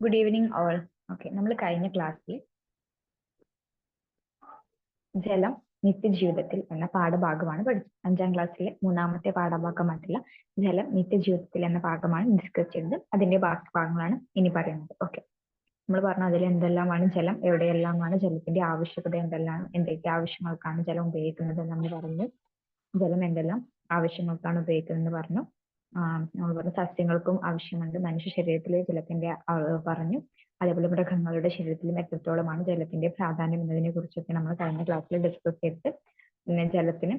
Good evening all okay നമ്മൾ കഴിഞ്ഞ ക്ലാസ്സിൽ ജലം നിത്യജീവിതത്തിൽ എന്ന പാഠഭാഗമാണ് പഠിച്ചത്. അഞ്ചാം ക്ലാസ്സിലെ മൂന്നാമത്തെ പാഠഭാഗമായിട്ടുള്ള ജലം നിത്യജീവിതത്തിൽ എന്ന ഭാഗമാണ് ഡിസ്കസ് ചെയ്തത്. അതിന്റെ ബാക്കി ഭാഗങ്ങളാണ് ഇനി പറയുന്നത്. ഓക്കെ നമ്മൾ പറഞ്ഞ അതിൽ എന്തെല്ലാമാണ് ജലം എവിടെയെല്ലാമാണ് ജലത്തിന്റെ ആവശ്യകത എന്തെല്ലാം എന്തൊക്കെ ആവശ്യങ്ങൾക്കാണ് ജലം ഉപയോഗിക്കുന്നത് നമ്മൾ പറഞ്ഞു. ജലം എന്തെല്ലാം ആവശ്യങ്ങൾക്കാണ് ഉപയോഗിക്കുന്നത് പറഞ്ഞു. നമ്മൾ പറഞ്ഞു സസ്യങ്ങൾക്കും ആവശ്യമുണ്ട്. മനുഷ്യ ശരീരത്തിലെ ജലത്തിന്റെ അളവ് പറഞ്ഞു. അതേപോലെ മൃഗങ്ങളുടെ ശരീരത്തിലും എത്രത്തോളമാണ് ജലത്തിന്റെ പ്രാധാന്യം എന്നതിനെ കുറിച്ചൊക്കെ നമ്മൾ കഴിഞ്ഞ ക്ലാസ്സിൽ ഡിസ്കസ് ചെയ്തിട്ട് പിന്നെ ജലത്തിന്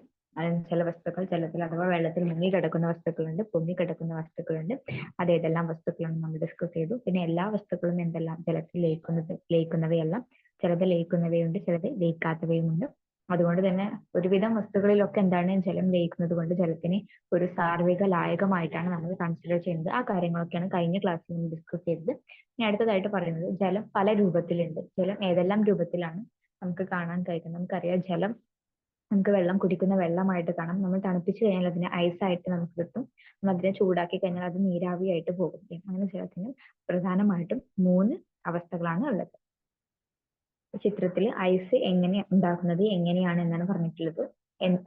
ചില വസ്തുക്കൾ ജലത്തിൽ അഥവാ വെള്ളത്തിൽ മുങ്ങി കിടക്കുന്ന വസ്തുക്കളുണ്ട് പൊങ്ങി കിടക്കുന്ന വസ്തുക്കളുണ്ട്. അത് ഏതെല്ലാം വസ്തുക്കളാണ് നമ്മൾ ഡിസ്കസ് ചെയ്തു. പിന്നെ എല്ലാ വസ്തുക്കളും എന്തെല്ലാം? ജലത്തിൽ ലയിക്കുന്നത് ലയിക്കുന്നവയെല്ലാം. ചിലത് ലയിക്കുന്നവയുണ്ട് ചിലത് ലയിക്കാത്തവയുമുണ്ട്. അതുകൊണ്ട് തന്നെ ഒരുവിധം വസ്തുക്കളിലൊക്കെ എന്താണ് ജലം ലയിക്കുന്നത് കൊണ്ട് ജലത്തിന് ഒരു സാർവിക ലായകമായിട്ടാണ് നമ്മൾ കൺസിഡർ ചെയ്യുന്നത്. ആ കാര്യങ്ങളൊക്കെയാണ് കഴിഞ്ഞ ക്ലാസ്സിൽ നമ്മൾ ഡിസ്കസ് ചെയ്തത്. ഇനി അടുത്തതായിട്ട് പറയുന്നത് ജലം പല രൂപത്തിലുണ്ട്. ജലം ഏതെല്ലാം രൂപത്തിലാണ് നമുക്ക് കാണാൻ കഴിയുന്നത്? നമുക്കറിയാം ജലം നമുക്ക് വെള്ളം കുടിക്കുന്ന വെള്ളമായിട്ട് കാണാം. നമ്മൾ തണുപ്പിച്ച് കഴിഞ്ഞാൽ അതിനെ ഐസായിട്ട് നമുക്ക് കിട്ടും. നമ്മൾ അതിനെ ചൂടാക്കി കഴിഞ്ഞാൽ അത് നീരാവിയായിട്ട് പോകും. അങ്ങനെ ജലത്തിന് പ്രധാനമായിട്ടും മൂന്ന് അവസ്ഥകളാണ് ഉള്ളത്. ചിത്രത്തിൽ ഐസ് എങ്ങനെ ഉണ്ടാക്കുന്നത് എങ്ങനെയാണ് എന്നാണ് പറഞ്ഞിട്ടുള്ളത്.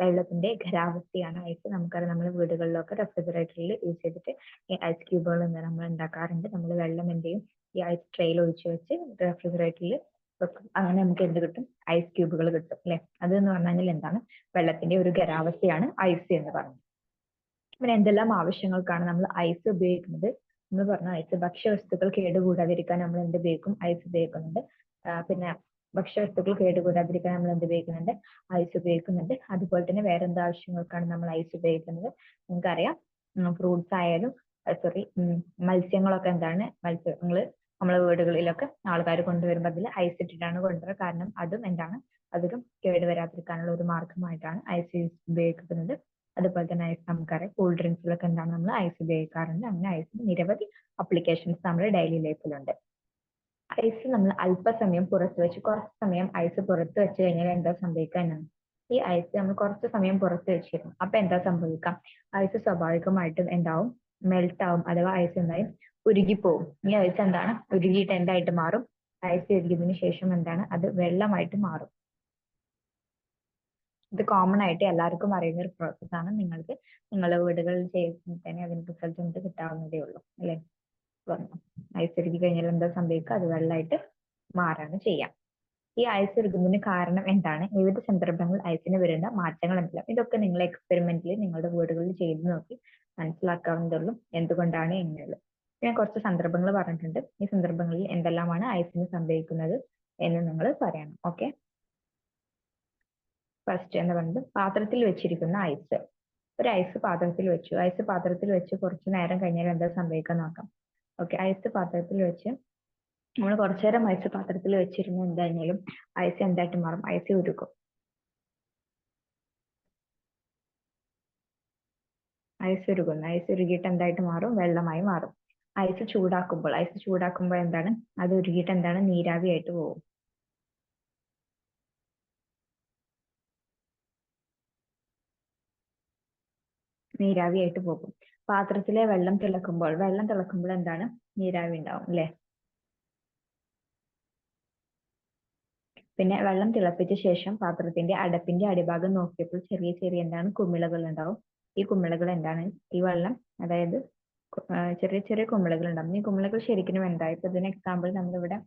വെള്ളത്തിന്റെ ഖരാവസ്ഥയാണ് ഐസ്. നമുക്കറിയാം നമ്മുടെ വീടുകളിലൊക്കെ റെഫ്രിജറേറ്ററിൽ യൂസ് ചെയ്തിട്ട് ഐസ് ക്യൂബുകൾ നമ്മൾ ഉണ്ടാക്കാറുണ്ട്. നമ്മൾ വെള്ളം എന്ത് ചെയ്യും ഈ ഐസ് ട്രെയിൽ ഒഴിച്ച് വെച്ച് റെഫ്രിജറേറ്ററിൽ വെക്കും. അങ്ങനെ നമുക്ക് എന്ത് കിട്ടും? ഐസ് ക്യൂബുകൾ കിട്ടും അല്ലെ? അത് എന്ന് പറഞ്ഞാൽ എന്താണ്? വെള്ളത്തിന്റെ ഒരു ഖരാവസ്ഥയാണ് ഐസ് എന്ന് പറയുന്നത് പിന്നെ എന്തെല്ലാം ആവശ്യങ്ങൾക്കാണ് നമ്മൾ ഐസ് ഉപയോഗിക്കുന്നത്? നമ്മൾ പറഞ്ഞ ഐസ് ഭക്ഷ്യവസ്തുക്കൾ കേടുകൂടാതിരിക്കാൻ നമ്മൾ എന്ത് ഉപയോഗിക്കും? ഐസ് ഉപയോഗിക്കുന്നുണ്ട്. പിന്നെ ഭക്ഷ്യവസ്തുക്കൾ കേടുകൂടാതിരിക്കാൻ നമ്മൾ എന്ത് ഉപയോഗിക്കുന്നുണ്ട്? ഐസ് ഉപയോഗിക്കുന്നുണ്ട്. അതുപോലെ തന്നെ വേറെ എന്ത് ആവശ്യങ്ങൾക്കാണ് നമ്മൾ ഐസ് ഉപയോഗിക്കുന്നത്? നിങ്ങൾക്കറിയാം ഫ്രൂട്ട്സ് ആയാലും സോറി മത്സ്യങ്ങളൊക്കെ എന്താണ്? മത്സ്യങ്ങൾ നമ്മളെ വീടുകളിലൊക്കെ ആൾക്കാർ കൊണ്ടുവരുമ്പോൾ അതിൽ ഐസ് ഇട്ടിട്ടാണ് കൊണ്ടുവരുന്നത് കാരണം അതും എന്താണ്? അതിലും കേടുവരാതിരിക്കാനുള്ള ഒരു മാർഗമായിട്ടാണ് ഐസ് ഉപയോഗിക്കുന്നത്. അതുപോലെ തന്നെ ഐസ് നമുക്കറിയാം. കൂൾ ഡ്രിങ്ക്സിലൊക്കെ എന്താണ് നമ്മൾ ഐസ് ഉപയോഗിക്കാറുണ്ട്. അങ്ങനെ ഐസിന് നിരവധി അപ്ലിക്കേഷൻസ് നമ്മുടെ ഡെയിലി ലൈഫിലുണ്ട് ഐസ് നമ്മൾ അല്പസമയം പുറത്ത് വെച്ച് കുറച്ച് സമയം ഐസ് പുറത്ത് വെച്ച് കഴിഞ്ഞാൽ എന്താ സംഭവിക്കുക എന്നാണ് ഈ ഐസ് നമ്മൾ കുറച്ച് സമയം പുറത്ത് വെച്ചിരുന്നു. അപ്പൊ എന്താ സംഭവിക്കാം? ഐസ് സ്വാഭാവികമായിട്ടും എന്താവും? മെൽട്ട് ആവും. അഥവാ ഐസ് എന്തായും ഉരുകിപ്പോവും. ഈ ഐസ് എന്താണ്? ഉരുകിയിട്ട് എന്തായിട്ട് മാറും. ഐസ് ഉരുകിയതിന് ശേഷം എന്താണ്? അത് വെള്ളമായിട്ട് മാറും. ഇത് കോമൺ ആയിട്ട് എല്ലാവർക്കും അറിയുന്ന ഒരു പ്രോസസ്സാണ് നിങ്ങൾക്ക് നിങ്ങളുടെ വീടുകളിൽ ചെയ്ത് തന്നെ അതിന് റിസൾട്ട് നിങ്ങൾക്ക് കിട്ടാവുന്നതേ ഉള്ളൂ. അല്ലെ? ഐസ് ഉരുകി കഴിഞ്ഞാൽ എന്താ സംഭവിക്കുക? അത് വെള്ളമായിട്ട് മാറാണ് ചെയ്യാം ഈ ഐസ് ഉരുകുന്നതിന് കാരണം എന്താണ്? വിവിധ സന്ദർഭങ്ങളിൽ ഐസിന് വരുന്ന മാറ്റങ്ങൾ എന്തെല്ലാം? ഇതൊക്കെ നിങ്ങൾ എക്സ്പെരിമെന്റിൽ നിങ്ങളുടെ വീടുകളിൽ ചെയ്ത് നോക്കി മനസ്സിലാക്കാവുന്നതുള്ളൂ. എന്തുകൊണ്ടാണ് എങ്ങനെയുള്ളത് ഞാൻ കുറച്ച് സന്ദർഭങ്ങൾ പറഞ്ഞിട്ടുണ്ട്. ഈ സന്ദർഭങ്ങളിൽ എന്തെല്ലാമാണ് ഐസിന് സംഭവിക്കുന്നത് എന്ന് നിങ്ങൾ പറയണം. ഓക്കെ ഫസ്റ്റ് എന്ന് പറയുന്നത് പാത്രത്തിൽ വെച്ചിരിക്കുന്ന ഐസ്. ഒരു ഐസ് പാത്രത്തിൽ വെച്ചു. ഐസ് പാത്രത്തിൽ വെച്ച് കുറച്ച് നേരം കഴിഞ്ഞാൽ എന്താ സംഭവിക്കാൻ നോക്കാം. ഓക്കെ ഐസ് പാത്രത്തിൽ വെച്ച് നമ്മൾ കുറച്ചു നേരം ഐസ് പാത്രത്തിൽ വെച്ചിരുന്നു എന്തായാലും ഐസ് എന്തായിട്ട് മാറും? ഐസ് ഉരുക്കും. ഐസ് ഉരുകുന്നു. ഐസ് ഉരുകിയിട്ട് എന്തായിട്ട് മാറും? വെള്ളമായി മാറും. ഐസ് ചൂടാക്കുമ്പോൾ ഐസ് ചൂടാക്കുമ്പോൾ എന്താണ്? അത് ഉരുകിയിട്ട് എന്താണ്? നീരാവി ആയിട്ട് പോകും. നീരാവി ആയിട്ട് പോകും. പാത്രത്തിലെ വെള്ളം തിളക്കുമ്പോൾ വെള്ളം തിളക്കുമ്പോൾ എന്താണ്? നീരാവി ഉണ്ടാവും അല്ലെ? പിന്നെ വെള്ളം തിളപ്പിച്ച ശേഷം പാത്രത്തിന്റെ അടപ്പിന്റെ അടിഭാഗം നോക്കിയപ്പോൾ ചെറിയ ചെറിയ എന്താണ്? കുമിളകൾ ഉണ്ടാവും. ഈ കുമിളകൾ എന്താണ്? ഈ വെള്ളം അതായത് ചെറിയ ചെറിയ കുമിളകൾ ഉണ്ടാവും. ഈ കുമിളകൾ ശരിക്കും എന്താ? ഇപ്പൊ ഇതിന് എക്സാമ്പിൾ നമ്മളിവിടെ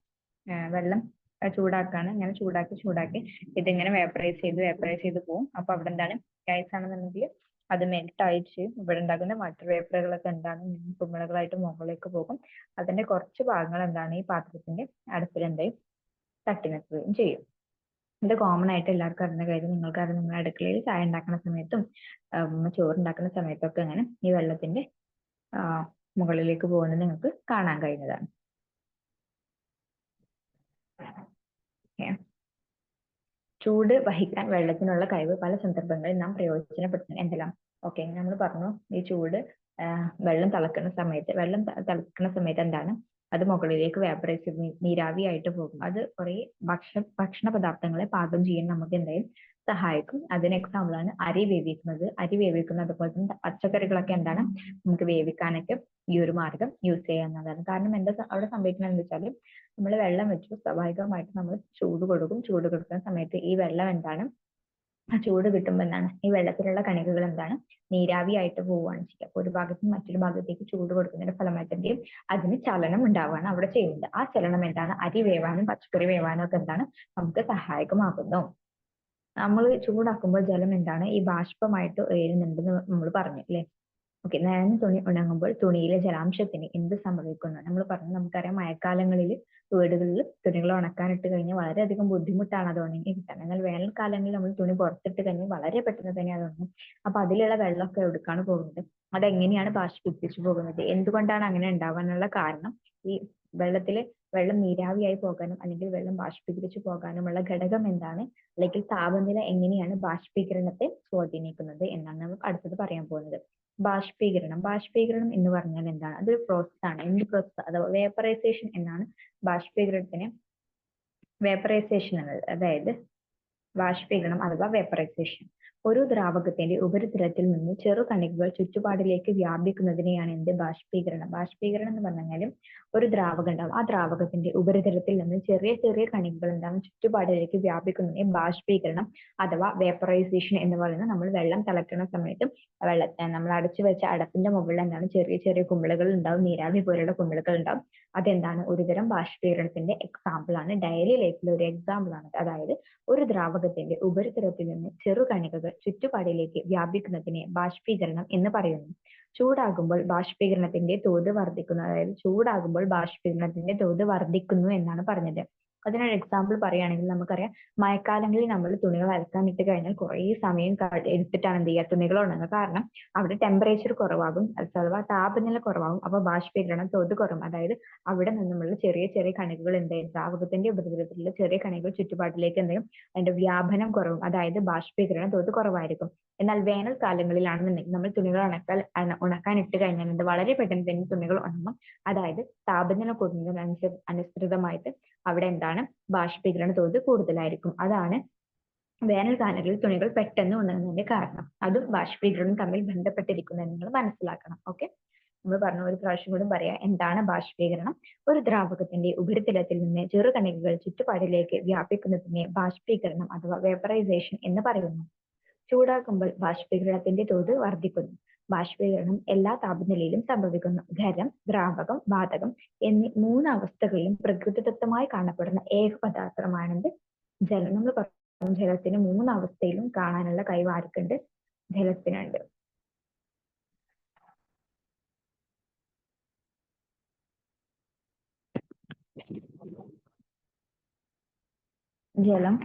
വെള്ളം ചൂടാക്കാണ്. ഇങ്ങനെ ചൂടാക്കി ചൂടാക്കി ഇതിങ്ങനെ വേപ്പറൈസ് ചെയ്ത് വേപ്പറൈസ് ചെയ്ത് പോവും. അപ്പൊ അവിടെ എന്താണ്? ഗ്യാസ് ആണെന്നുണ്ടെങ്കിൽ അത് മെൽറ്റ് ആയിട്ട് ഇവിടെ ഉണ്ടാകുന്ന വാട്ടർ വേപ്പറുകളൊക്കെ എന്താണ് കുമിളകളായിട്ട് മുകളിലേക്ക് പോകും. അതിന്റെ കുറച്ച് ഭാഗങ്ങൾ എന്താണ് ഈ പാത്രത്തിന്റെ അടുപ്പിൽ എന്തായി തട്ടി നിൽക്കുകയും ചെയ്യും. ഇത് കോമൺ ആയിട്ട് എല്ലാവർക്കും അറിയുന്ന കാര്യം. നിങ്ങൾക്ക് അത് നിങ്ങളുടെ അടുക്കളയിൽ ചായ ഉണ്ടാക്കുന്ന സമയത്തും ചോറുണ്ടാക്കുന്ന സമയത്തൊക്കെ അങ്ങനെ ഈ വെള്ളത്തിന്റെ മുകളിലേക്ക് പോകുന്നത് നിങ്ങൾക്ക് കാണാൻ കഴിയുന്നതാണ്. ചൂട് വഹിക്കാൻ വെള്ളത്തിനുള്ള കഴിവ് പല സന്ദർഭങ്ങളിൽ നാം പ്രയോജനപ്പെടുത്തണം എന്തെല്ലാം? ഓക്കെ നമ്മൾ പറഞ്ഞു. ഈ ചൂട് വെള്ളം തിളക്കുന്ന സമയത്ത് വെള്ളം തിളക്കുന്ന സമയത്ത് എന്താണ്? അത് മുകളിലേക്ക് വേപ്പറൈസ് നീരാവി ആയിട്ട് പോകും. അത് കുറെ ഭക്ഷണ ഭക്ഷണ പദാർത്ഥങ്ങളെ പാകം ചെയ്യാൻ നമുക്ക് എന്തായാലും സഹായിക്കും. അതിന് എക്സാമ്പിൾ ആണ് അരി വേവിക്കുന്നത്. അരി വേവിക്കുന്നത് അതുപോലെ തന്നെ പച്ചക്കറികളൊക്കെ എന്താണ്? നമുക്ക് വേവിക്കാനൊക്കെ ഈ ഒരു മാർഗം യൂസ് ചെയ്യാവുന്നതാണ്. കാരണം എന്താ അവിടെ സംഭവിക്കുന്നത് എന്ന് വെച്ചാൽ നമ്മൾ വെള്ളം വെച്ചു സ്വാഭാവികമായിട്ട് നമ്മൾ ചൂട് കൊടുക്കും. ചൂട് കൊടുക്കുന്ന സമയത്ത് ഈ വെള്ളം എന്താണ്? ആ ചൂട് കിട്ടുമ്പോൾ എന്താണ്? ഈ വെള്ളത്തിലുള്ള കണികകൾ എന്താണ്? നീരാവി ആയിട്ട് പോവുകയാണ് ചെയ്യുക. ഒരു ഭാഗത്ത് നിന്ന് മറ്റൊരു ഭാഗത്തേക്ക് ചൂട് കൊടുക്കുന്നതിന്റെ എന്ത് അതിന് ചലനം ഉണ്ടാവുകയാണ് അവിടെ ചെയ്യുന്നത്. ആ ചലനം എന്താണ്? അരി വേവാനും പച്ചക്കറി വേവാനും ഒക്കെ എന്താണ്? നമുക്ക് സഹായകമാകുന്നു. നമ്മൾ ചൂടാക്കുമ്പോൾ ജലം എന്താണ്? ഈ ബാഷ്പമായിട്ട് ഉയരുന്നുണ്ടെന്ന് നമ്മൾ പറഞ്ഞു അല്ലെ? ഓക്കെ നനഞ്ഞ തുണി ഉണങ്ങുമ്പോൾ തുണിയിലെ ജലാംശത്തിന് എന്ത് സംഭവിക്കുന്നു? നമ്മൾ പറഞ്ഞു നമുക്കറിയാം മഴക്കാലങ്ങളിൽ വീടുകളിൽ തുണികൾ ഉണക്കാനിട്ട് കഴിഞ്ഞാൽ വളരെയധികം ബുദ്ധിമുട്ടാണ് അത് ഉണങ്ങി കിട്ടാൻ. എന്നാൽ വേനൽക്കാലങ്ങളിൽ നമ്മൾ തുണി പുറത്തിട്ട് കഴിഞ്ഞാൽ വളരെ പെട്ടെന്ന് തന്നെ അത് ഉണങ്ങും അപ്പൊ അതിലുള്ള വെള്ളമൊക്കെ എവിടേക്കാണ് പോകുന്നത്? അതെങ്ങനെയാണ് ബാഷ്പിപ്പിച്ചു പോകുന്നത്? എന്തുകൊണ്ടാണ് അങ്ങനെ ഉണ്ടാവാനുള്ള കാരണം? ഈ വെള്ളത്തിൽ വെള്ളം നീരാവിയായി പോകാനും അല്ലെങ്കിൽ വെള്ളം ബാഷ്പീകരിച്ചു പോകാനുമുള്ള ഘടകം എന്താണ്? അല്ലെങ്കിൽ താപനില എങ്ങനെയാണ് ബാഷ്പീകരണത്തെ സ്വാധീനിക്കുന്നത് എന്നാണ് നമ്മൾ അടുത്തത് പറയാൻ പോകുന്നത്. ബാഷ്പീകരണം. ബാഷ്പീകരണം എന്ന് പറഞ്ഞാൽ എന്താണ്? അതൊരു പ്രോസസ് ആണ്. എന്ത് പ്രോസസ് അഥവാ വേപ്പറൈസേഷൻ എന്നാണ് ബാഷ്പീകരണത്തിന് വേപ്പറൈസേഷൻ എന്നത്. അതായത് ബാഷ്പീകരണം അഥവാ വേപ്പറൈസേഷൻ ഒരു ദ്രാവകത്തിന്റെ ഉപരിതലത്തിൽ നിന്ന് ചെറു കണികകൾ ചുറ്റുപാടിലേക്ക് വ്യാപിക്കുന്നതിനെയാണ് എന്ത്? ബാഷ്പീകരണം. ബാഷ്പീകരണം എന്ന് പറഞ്ഞാൽ ഒരു ദ്രാവകം ഉണ്ടാവും. ആ ദ്രാവകത്തിന്റെ ഉപരിതലത്തിൽ നിന്ന് ചെറിയ ചെറിയ കണികകൾ ഉണ്ടാവും. ചുറ്റുപാടിലേക്ക് വ്യാപിക്കുന്നതിനെ ബാഷ്പീകരണം അഥവാ വേപ്പറൈസേഷൻ എന്ന് പറയുന്നത് നമ്മൾ വെള്ളം തിളക്കുന്ന സമയത്ത് വെള്ള നമ്മൾ അടച്ചു വെച്ച അടപ്പിന്റെ മുകളിൽ എന്താണ്? ചെറിയ ചെറിയ കുമിളകൾ ഉണ്ടാവും. നീരാവി പോലുള്ള കുമിളകൾ ഉണ്ടാവും. അതെന്താണ്? ഒരുതരം ബാഷ്പീകരണത്തിന്റെ എക്സാമ്പിൾ ആണ്. ഡയറി ലൈഫിലെ ഒരു എക്സാമ്പിൾ ആണ്. അതായത് ഒരു ദ്രാവകത്തിന്റെ ഉപരിതലത്തിൽ നിന്ന് ചെറുകണികകൾ ചുറ്റുപാടിലേക്ക് വ്യാപിക്കുന്നതിനെ ബാഷ്പീകരണം എന്ന് പറയുന്നു. ചൂടാകുമ്പോൾ ബാഷ്പീകരണത്തിന്റെ തോത് വർദ്ധിക്കുന്നു അതായത് ചൂടാകുമ്പോൾ ബാഷ്പീകരണത്തിന്റെ തോത് വർദ്ധിക്കുന്നു എന്നാണ് പറഞ്ഞത്. അതിനൊരു എക്സാമ്പിൾ പറയുകയാണെങ്കിൽ നമുക്കറിയാം. മഴക്കാലങ്ങളിൽ നമ്മൾ തുണികൾ അലക്കാൻ ഇട്ട് കഴിഞ്ഞാൽ കുറേ സമയം എടുത്തിട്ടാണ് എന്ത് ചെയ്യുക? തുണികൾ ഉണങ്ങുക. കാരണം അവിടെ ടെമ്പറേച്ചർ കുറവാകും അഥവാ താപനില കുറവാകും അപ്പൊ ബാഷ്പീകരണം തോത് കുറവും അതായത് അവിടെ നിന്നുമുള്ള ചെറിയ ചെറിയ കണികകൾ എന്തായാലും ദ്രാവകത്തിന്റെ ഉപരിതലത്തിലുള്ള ചെറിയ കണികകൾ ചുറ്റുപാടിലേക്ക് എന്തെങ്കിലും അതിന്റെ വ്യാപനം കുറവും. അതായത് ബാഷ്പീകരണം തോത് കുറവായിരിക്കും. എന്നാൽ വേനൽക്കാലങ്ങളിലാണെന്നുണ്ടെങ്കിൽ നമ്മൾ തുണികൾ ഉണക്കാൻ ഉണക്കാൻ ഇട്ട് കഴിഞ്ഞാൽ വളരെ പെട്ടെന്ന് തന്നെ തുണികൾ ഉണങ്ങും. അതായത് താപനില കൂടുന്നതിനനുസ അനുസൃതമായിട്ട് അവിടെ എന്താണ്? ബാഷ്പീകരണ തോത് കൂടുതലായിരിക്കും. അതാണ് വേനൽക്കാലങ്ങളിൽ തുണികൾ പെട്ടെന്ന് ഉണങ്ങുന്നതിന്റെ കാരണം. അതും ബാഷ്പീകരണം തമ്മിൽ ബന്ധപ്പെട്ടിരിക്കുന്നത് നിങ്ങൾ മനസ്സിലാക്കണം. ഓക്കെ നമ്മൾ പറഞ്ഞ ഒരു പ്രാവശ്യം കൂടി പറയാം. എന്താണ് ബാഷ്പീകരണം? ഒരു ദ്രാവകത്തിന്റെ ഉപരിതലത്തിൽ നിന്ന് ചെറുകണികകൾ ചുറ്റുപാടിലേക്ക് വ്യാപിക്കുന്നതിനെ ബാഷ്പീകരണം അഥവാ വേപ്പറൈസേഷൻ എന്ന് പറയുന്നു. ചൂടാക്കുമ്പോൾ ബാഷ്പീകരണത്തിന്റെ തോത് വർദ്ധിക്കുന്നു. ബാഷ്പീകരണം എല്ലാ താപനിലയിലും സംഭവിക്കുന്നു. ഖരം ദ്രാവകം വാതകം എന്നീ മൂന്ന് അവസ്ഥകളിലും പ്രകൃതിദത്തമായി കാണപ്പെടുന്ന ഏക പദാർത്ഥമാണെന്ത്? ജലം. നമ്മൾ പറഞ്ഞു ജലത്തിന് മൂന്ന് അവസ്ഥയിലും കാണാനുള്ള കഴിവ് ആർക്കുണ്ട്? ജലത്തിനുണ്ട്. ജലം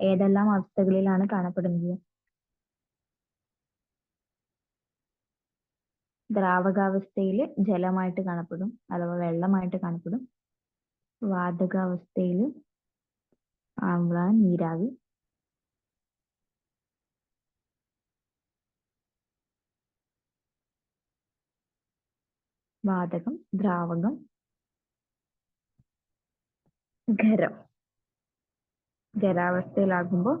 ഏതെല്ലാം അവസ്ഥകളിലാണ് കാണപ്പെടുന്നത്? ദ്രാവകാവസ്ഥയിൽ ജലമായിട്ട് കാണപ്പെടും അഥവാ വെള്ളമായിട്ട് കാണപ്പെടും. വാതകാവസ്ഥയിൽ ആമ്ലം നീരാവി. വാതകം ദ്രാവകം. ഖരം. ഖരാവസ്ഥയിലാകുമ്പോ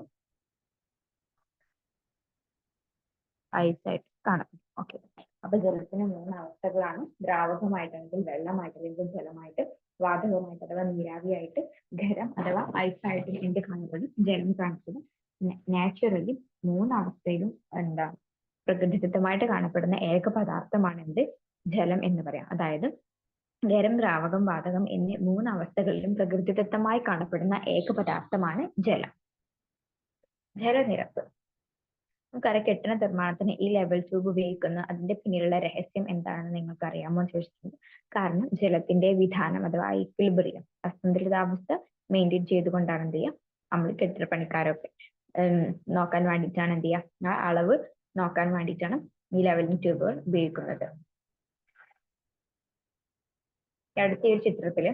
ഐസായിട്ട് കാണപ്പെടും. ഓക്കെ. അപ്പൊ ജലത്തിന് മൂന്ന് അവസ്ഥകളാണ്. ദ്രാവകമായിട്ടാണെങ്കിൽ വെള്ളമായിട്ടല്ലെങ്കിൽ ജലമായിട്ട് വാതകമായിട്ട് അഥവാ നീരാവിയായിട്ട് ഖരം അഥവാ ഐസായിട്ട് എന്ത് കാണപ്പെടും ജലം കാണപ്പെടും നാച്ചുറലി മൂന്ന് അവസ്ഥയിലും എന്താ പ്രകൃതിദത്തമായിട്ട് കാണപ്പെടുന്ന ഏക പദാർത്ഥമാണ് എന്ത്? ജലം എന്ന് പറയാം. അതായത് ഖരം ദ്രാവകം വാതകം എന്നീ മൂന്ന് അവസ്ഥകളിലും പ്രകൃതിദത്തമായി കാണപ്പെടുന്ന ഏക പദാർത്ഥമാണ് ജലം. ജലനിരപ്പ്. നമുക്കറിയാം കെട്ടിട നിർമ്മാണത്തിന് ഈ ലെവൽ ട്യൂബ് ഉപയോഗിക്കുന്ന അതിന്റെ പിന്നിലുള്ള രഹസ്യം എന്താണെന്ന് നിങ്ങൾക്ക് അറിയാമോ എന്ന് ചോദിച്ചിട്ടുണ്ട്. കാരണം ജലത്തിന്റെ വിധാനം അഥവാ ഇക്വിലിബ്രിയം അസന്തുലിതാവസ്ഥ മെയിന്റെയിൻ ചെയ്തുകൊണ്ടാണ് എന്ത് ചെയ്യുക? നമ്മൾ കെട്ടിടപ്പണിക്കാരൊക്കെ നോക്കാൻ വേണ്ടിയിട്ടാണ് എന്ത് ചെയ്യുക? ആ അളവ് നോക്കാൻ വേണ്ടിയിട്ടാണ് ഈ ലെവലിംഗ് ട്യൂബുകൾ ഉപയോഗിക്കുന്നത്. അടുത്ത ഒരു ചിത്രത്തിൽ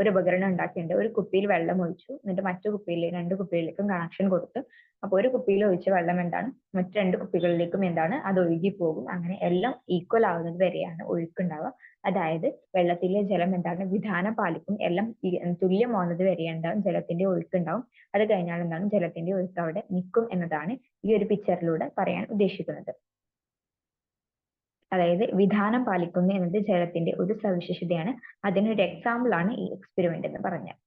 ഒരു ഉപകരണം ഉണ്ടാക്കിയിട്ടുണ്ട്. ഒരു കുപ്പിയിൽ വെള്ളം ഒഴിച്ചു. എന്നിട്ട് മറ്റു കുപ്പിയിൽ രണ്ട് കുപ്പികളിലേക്കും കണക്ഷൻ കൊടുത്തു. അപ്പോൾ ഒരു കുപ്പിയിൽ ഒഴിച്ച വെള്ളം എന്താണ്? മറ്റു രണ്ട് കുപ്പികളിലേക്കും എന്താണ്? അത് ഒഴുകി പോകും. അങ്ങനെ എല്ലാം ഈക്വൽ ആവുന്നത് വരെയാണ് ഒഴുക്കുണ്ടാവുക. അതായത് വെള്ളത്തിലെ ജലം എന്താണ്? വിധാനം പാലിക്കും എല്ലാം തുല്യമാവുന്നത് വരെ ഉണ്ടാവും ജലത്തിന്റെ ഒഴുക്കുണ്ടാവും. അത് കഴിഞ്ഞാൽ എന്താണ്? ജലത്തിന്റെ ഒഴുക്ക് അവിടെ നിൽക്കും എന്നതാണ് ഈ ഒരു പിക്ചറിലൂടെ പറയാൻ ഉദ്ദേശിക്കുന്നത്. അതായത് വിധാനം പാലിക്കുന്നു എന്നത് ജലത്തിന്റെ ഒരു സവിശേഷതയാണ്. അതിനൊരു എക്സാമ്പിൾ ആണ് ഈ എക്സ്പെരിമെന്റ് എന്ന് പറഞ്ഞത്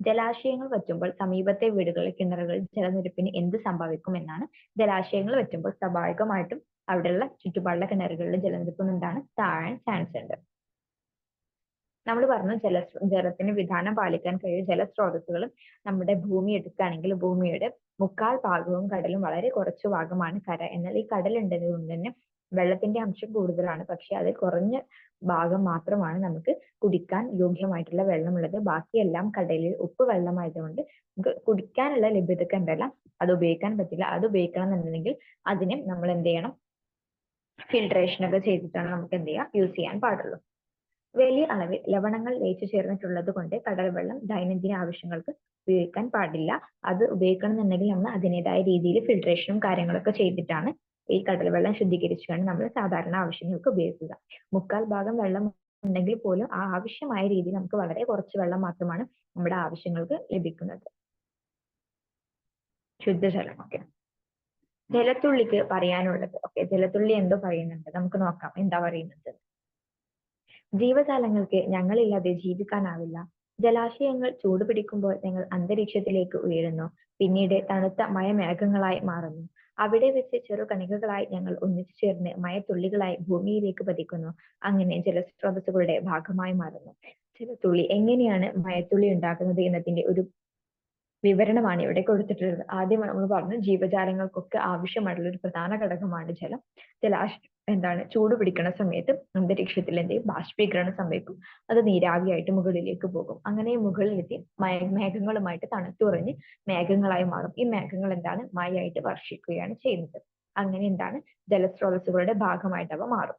ജലാശയങ്ങൾ വറ്റുമ്പോൾ സമീപത്തെ വീടുകളിലെ കിണറുകളിൽ ജലനിരപ്പിന് എന്ത് സംഭവിക്കും എന്നാണ്. ജലാശയങ്ങൾ വറ്റുമ്പോൾ സ്വാഭാവികമായിട്ടും അവിടെയുള്ള ചുറ്റുപാടുള്ള കിണറുകളിലെ ജലനിരപ്പ് എന്താണ് താഴാൻ ചാൻസ് ഉണ്ട്. നമ്മൾ പറഞ്ഞു ജല ജലത്തിന് വിധാനം പാലിക്കാൻ കഴിയും ജലസ്രോതസ്സുകളും നമ്മുടെ ഭൂമി എടുക്കുകയാണെങ്കിൽ ഭൂമിയുടെ മുക്കാൽ ഭാഗവും കടലും വളരെ കുറച്ചു ഭാഗമാണ് കര. എന്നാൽ ഈ കടൽ ഉണ്ടതുകൊണ്ട് തന്നെ വെള്ളത്തിന്റെ അംശം കൂടുതലാണ്. പക്ഷെ അതിൽ കുറഞ്ഞ ഭാഗം മാത്രമാണ് നമുക്ക് കുടിക്കാൻ യോഗ്യമായിട്ടുള്ള വെള്ളമുള്ളത്. ബാക്കിയെല്ലാം കടലിൽ ഉപ്പ് വെള്ളമായതുകൊണ്ട് നമുക്ക് കുടിക്കാനുള്ള ലഭ്യതക്ക് ഉണ്ടല്ല. അത് ഉപയോഗിക്കാൻ പറ്റില്ല. അത് ഉപയോഗിക്കണം എന്നുണ്ടെങ്കിൽ അതിനെ നമ്മൾ എന്ത് ചെയ്യണം? ഫിൽട്രേഷൻ ഒക്കെ ചെയ്തിട്ടാണ് നമുക്ക് എന്ത് ചെയ്യാം? യൂസ് ചെയ്യാൻ പാടുള്ളൂ. വലിയ അളവിൽ ലവണങ്ങൾ ലയിച്ചു ചേർന്നിട്ടുള്ളത് കൊണ്ട് കടൽ വെള്ളം ദൈനംദിന ആവശ്യങ്ങൾക്ക് ഉപയോഗിക്കാൻ പാടില്ല. അത് ഉപയോഗിക്കണം എന്നുണ്ടെങ്കിൽ നമ്മൾ അതിന്റെതായ രീതിയിൽ ഫിൽട്രേഷനും കാര്യങ്ങളൊക്കെ ചെയ്തിട്ടാണ് ഈ കടൽ വെള്ളം വേണം നമ്മൾ സാധാരണ ആവശ്യങ്ങൾക്ക് ഉപയോഗിക്കുക. മുക്കാൽ ഭാഗം വെള്ളം ഉണ്ടെങ്കിൽ പോലും ആ ആവശ്യമായ രീതിയിൽ നമുക്ക് വളരെ കുറച്ച് വെള്ളം മാത്രമാണ് നമ്മുടെ ആവശ്യങ്ങൾക്ക് ലഭിക്കുന്നത്. ശുദ്ധജലം ഓക്കെ ജലത്തുള്ളിക്ക് പറയാനുള്ളത് ഓക്കെ ജലത്തുള്ളി എന്തോ പറയുന്നുണ്ട്. നമുക്ക് നോക്കാം എന്താ പറയുന്നത്? ജീവജാലങ്ങൾക്ക് ഞങ്ങളില്ലാതെ ജീവിക്കാനാവില്ല. ജലാശയങ്ങൾ ചൂടുപിടിക്കുമ്പോൾ ഞങ്ങൾ അന്തരീക്ഷത്തിലേക്ക് ഉയരുന്നു. പിന്നീട് തണുത്ത മയമേഘങ്ങളായി മാറുന്നു. അവിടെ വെച്ച് ചെറു കണികകളായി ഞങ്ങൾ ഒന്നിച്ചു ചേർന്ന് മയത്തുള്ളികളായി ഭൂമിയിലേക്ക് പതിക്കുന്നു. അങ്ങനെ ജലസ്രോതസ്സുകളുടെ ഭാഗമായി മാറുന്നു. ജലത്തുള്ളി എങ്ങനെയാണ് മയത്തുള്ളി ഉണ്ടാകുന്നത് എന്നതിന്റെ ഒരു വിവരണമാണ് ഇവിടെ കൊടുത്തിട്ടുള്ളത്. ആദ്യം നമ്മൾ പറഞ്ഞു ജീവജാലങ്ങൾക്കൊക്കെ ആവശ്യമായിട്ടുള്ള ഒരു പ്രധാന ഘടകമാണ് ജലം. ജലാശ എന്താണ്? ചൂട് പിടിക്കുന്ന സമയത്ത് അന്തരീക്ഷത്തിൽ എന്ത് ബാഷ്പീകരണം സംഭവിക്കും അത് നീരാവിയായിട്ട് മുകളിലേക്ക് പോകും. അങ്ങനെ മുകളിലെത്തി മേഘങ്ങളുമായിട്ട് തണുത്തുറഞ്ഞ് മേഘങ്ങളായി മാറും. ഈ മേഘങ്ങൾ എന്താണ്? മഴയായിട്ട് വർഷിക്കുകയാണ് ചെയ്യുന്നത്. അങ്ങനെ എന്താണ്? ജലസ്രോതസ്സുകളുടെ ഭാഗമായിട്ട് അവ മാറും.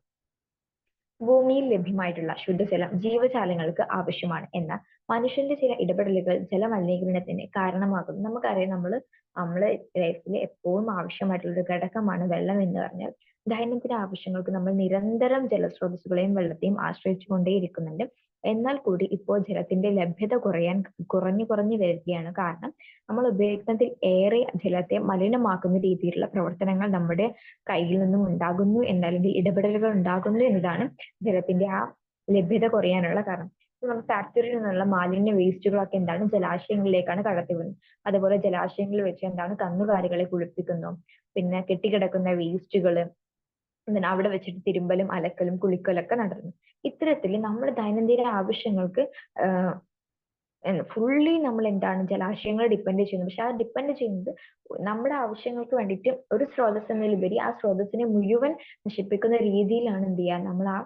ഭൂമിയിൽ ലഭ്യമായിട്ടുള്ള ശുദ്ധജലം ജീവജാലങ്ങൾക്ക് ആവശ്യമാണ് എന്നാൽ മനുഷ്യന്റെ ചില ഇടപെടലുകൾ ജലമലിനീകരണത്തിന് കാരണമാകുന്നു. നമുക്കറിയാം നമ്മൾ നമ്മളെ ലൈഫിൽ എപ്പോഴും ആവശ്യമായിട്ടുള്ള ഒരു ഘടകമാണ് വെള്ളം എന്ന് പറഞ്ഞാൽ ദൈനംദിന ആവശ്യങ്ങൾക്ക് നമ്മൾ നിരന്തരം ജലസ്രോതസ്സുകളെയും വെള്ളത്തെയും ആശ്രയിച്ചു കൊണ്ടേയിരിക്കുന്നുണ്ട് എന്നാൽ കൂടി ഇപ്പോൾ ജലത്തിന്റെ ലഭ്യത കുറയാൻ കുറഞ്ഞു കുറഞ്ഞു വരികയാണ് കാരണം നമ്മൾ ഉപയോഗിക്കുന്നതിൽ ഏറെ ജലത്തെ മലിനമാക്കുന്ന രീതിയിലുള്ള പ്രവർത്തനങ്ങൾ നമ്മുടെ കയ്യിൽ നിന്നും ഉണ്ടാകുന്നു എന്നല്ലെങ്കിൽ ഇടപെടലുകൾ ഉണ്ടാകുന്നു എന്നതാണ് ജലത്തിന്റെ ആ ലഭ്യത കുറയാനുള്ള കാരണം. നമ്മുടെ ഫാക്ടറിയിൽ നിന്നുള്ള മാലിന്യ വേസ്റ്റുകളൊക്കെ എന്താണ് ജലാശയങ്ങളിലേക്കാണ് കടത്തി വിടുന്നത് അതുപോലെ ജലാശയങ്ങളിൽ വെച്ച് എന്താണ് കന്നുകാലികളെ കുളിപ്പിക്കുന്നു. പിന്നെ കെട്ടിക്കിടക്കുന്ന വേസ്റ്റുകൾ എന്താണ് അവിടെ വെച്ചിട്ട് തിരുമ്പലും അലക്കലും കുളിക്കലൊക്കെ നടന്നു. ഇത്തരത്തിൽ നമ്മൾ ദൈനംദിന ആവശ്യങ്ങൾക്ക് ഫുള്ളി നമ്മൾ എന്താണ് ജലാശയങ്ങളെ ഡിപ്പെൻഡ് ചെയ്യുന്നത്. പക്ഷെ ആ ഡിപ്പെൻഡ് ചെയ്യുന്നത് നമ്മുടെ ആവശ്യങ്ങൾക്ക് വേണ്ടിയിട്ട് ഒരു സ്രോതസ് എന്നതിലുപരി ആ സ്രോതസ്സിനെ മുഴുവൻ നശിപ്പിക്കുന്ന രീതിയിലാണ് എന്ത് ചെയ്യുക നമ്മൾ ആ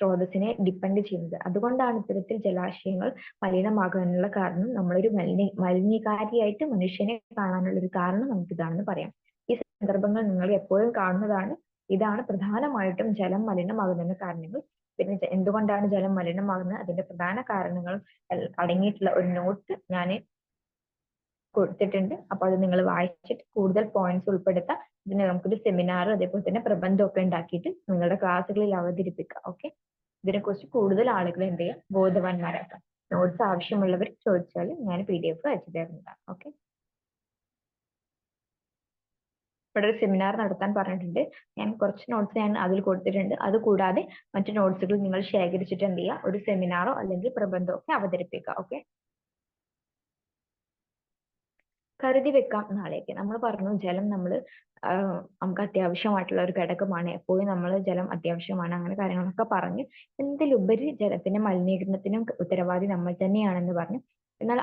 സ്രോതസ്സിനെ ഡിപ്പെൻഡ് ചെയ്യുന്നത്. അതുകൊണ്ടാണ് ഇത്തരത്തിൽ ജലാശയങ്ങൾ മലിനമാകാനുള്ള കാരണം നമ്മളൊരു മലിന മലിനീകാരിയായിട്ട് മനുഷ്യനെ കാണാനുള്ള ഒരു കാരണം നമുക്ക് ഇതാണെന്ന് പറയാം. ഈ സന്ദർഭങ്ങൾ നിങ്ങൾ എപ്പോഴും കാണുന്നതാണ്. ഇതാണ് പ്രധാനമായിട്ടും ജലം മലിനമാകുന്നതിന് കാരണങ്ങൾ. പിന്നെ എന്തുകൊണ്ടാണ് ജലം മലിനമാകുന്നത്? അതിന്റെ പ്രധാന കാരണങ്ങൾ അടങ്ങിയിട്ടുള്ള ഒരു നോട്ട് ഞാൻ കൊടുത്തിട്ടുണ്ട്. അപ്പൊ അത് നിങ്ങൾ വായിച്ചിട്ട് കൂടുതൽ പോയിന്റ്സ് ഉൾപ്പെടുത്താം. ഇതിന് നമുക്കൊരു സെമിനാറും അതേപോലെ തന്നെ പ്രബന്ധം ഒക്കെ ഉണ്ടാക്കിയിട്ട് നിങ്ങളുടെ ക്ലാസ്സുകളിൽ അവതരിപ്പിക്കാം. ഓക്കെ ഇതിനെക്കുറിച്ച് കൂടുതൽ ആളുകൾ എന്ത് ചെയ്യാം? ബോധവാന്മാരാക്കാം. നോട്ട്സ് ആവശ്യമുള്ളവർ ചോദിച്ചാൽ ഞാൻ പി ഡി എഫ് അയച്ചു തരുന്നതാണ്. ഓക്കെ ഇവിടെ ഒരു സെമിനാർ നടത്താൻ പറഞ്ഞിട്ടുണ്ട്. ഞാൻ കുറച്ച് നോട്ട്സ് ഞാൻ അതിൽ കൊടുത്തിട്ടുണ്ട്. അത് കൂടാതെ മറ്റു നോട്ട്സുകൾ നിങ്ങൾ ശേഖരിച്ചിട്ട് എന്ത് ചെയ്യുക? ഒരു സെമിനാറോ അല്ലെങ്കിൽ പ്രബന്ധമോ ഒക്കെ അവതരിപ്പിക്കുക. ഓക്കെ കരുതി വെക്കാം നാളേക്ക്. നമ്മൾ പറഞ്ഞു ജലം നമ്മൾ നമുക്ക് അത്യാവശ്യമായിട്ടുള്ള ഒരു ഘടകമാണ്. എപ്പോഴും നമ്മൾ ജലം അത്യാവശ്യമാണ് അങ്ങനെ കാര്യങ്ങളൊക്കെ പറഞ്ഞു എന്തിലുപരി ജലത്തിന്റെ മലിനീകരണത്തിനും ഉത്തരവാദി നമ്മൾ തന്നെയാണെന്ന് പറഞ്ഞു. എന്നാൽ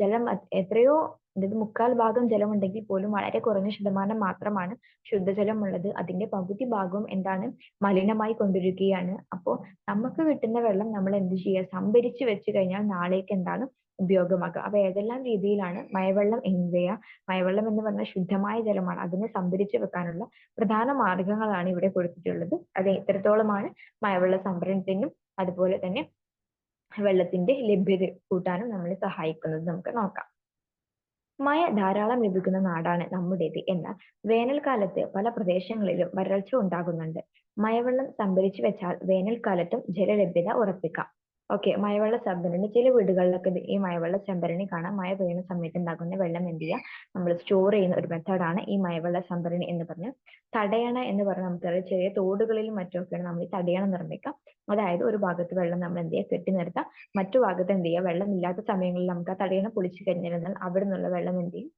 ജലം എത്രയോ അതായത് മുക്കാൽ ഭാഗം ജലമുണ്ടെങ്കിൽ പോലും വളരെ കുറഞ്ഞ ശതമാനം മാത്രമാണ് ശുദ്ധജലം ഉള്ളത് അതിന്റെ പകുതി ഭാഗവും എന്താണ്? മലിനമായി കൊണ്ടിരിക്കുകയാണ്. അപ്പോൾ നമുക്ക് കിട്ടുന്ന വെള്ളം നമ്മൾ എന്ത് ചെയ്യുക? സംഭരിച്ചു വെച്ച് കഴിഞ്ഞാൽ നാളേക്ക് എന്താണ്? ഉപയോഗമാക്കുക അപ്പൊ ഏതെല്ലാം രീതിയിലാണ് മഴവെള്ളം എന്ത് ചെയ്യുക? മഴവെള്ളം എന്ന് പറഞ്ഞാൽ ശുദ്ധമായ ജലമാണ്. അതിനെ സംഭരിച്ചു വെക്കാനുള്ള പ്രധാന മാർഗങ്ങളാണ് ഇവിടെ കൊടുത്തിട്ടുള്ളത്. അത് എത്രത്തോളമാണ്? മഴവെള്ള സംഭരണത്തിനും അതുപോലെ തന്നെ വെള്ളത്തിന്റെ ലഭ്യത കൂട്ടാനും നമ്മളെ സഹായിക്കുന്നത്. നമുക്ക് നോക്കാം. മഴ ധാരാളം ലഭിക്കുന്ന നാടാണ് നമ്മുടേത് എന്നാൽ വേനൽക്കാലത്ത് പല പ്രദേശങ്ങളിലും വരൾച്ച ഉണ്ടാകുന്നുണ്ട്. മഴവെള്ളം സംഭരിച്ചു വെച്ചാൽ വേനൽക്കാലത്തും ജലലഭ്യത ഉറപ്പിക്കാം. ഓക്കെ മഴവെള്ള സംഭരണി. ചില വീടുകളിലൊക്കെ ഈ മഴവെള്ള സംഭരണി കാണാം. മഴ പെയ്യുന്ന സമയത്ത് ഉണ്ടാകുന്ന വെള്ളം എന്ത് ചെയ്യുക? നമ്മൾ സ്റ്റോർ ചെയ്യുന്ന ഒരു മെത്തേഡാണ് ഈ മഴവെള്ള സംഭരണി എന്ന് പറഞ്ഞ. തടയണ എന്ന് പറഞ്ഞാൽ നമുക്കറിയാം. ചെറിയ തോടുകളിലും മറ്റുമൊക്കെയാണ് നമ്മൾ ഈ തടയണ നിർമ്മിക്കാം അതായത് ഒരു ഭാഗത്ത് വെള്ളം നമ്മൾ എന്ത് ചെയ്യുക? കെട്ടി നിർത്താം മറ്റു ഭാഗത്ത് എന്ത് ചെയ്യുക? വെള്ളം ഇല്ലാത്ത സമയങ്ങളിൽ നമുക്ക് ആ തടയണ പൊളിച്ചു കഴിഞ്ഞിരുന്നാൽ അവിടെ നിന്നുള്ള വെള്ളം എന്ത് ചെയ്യും?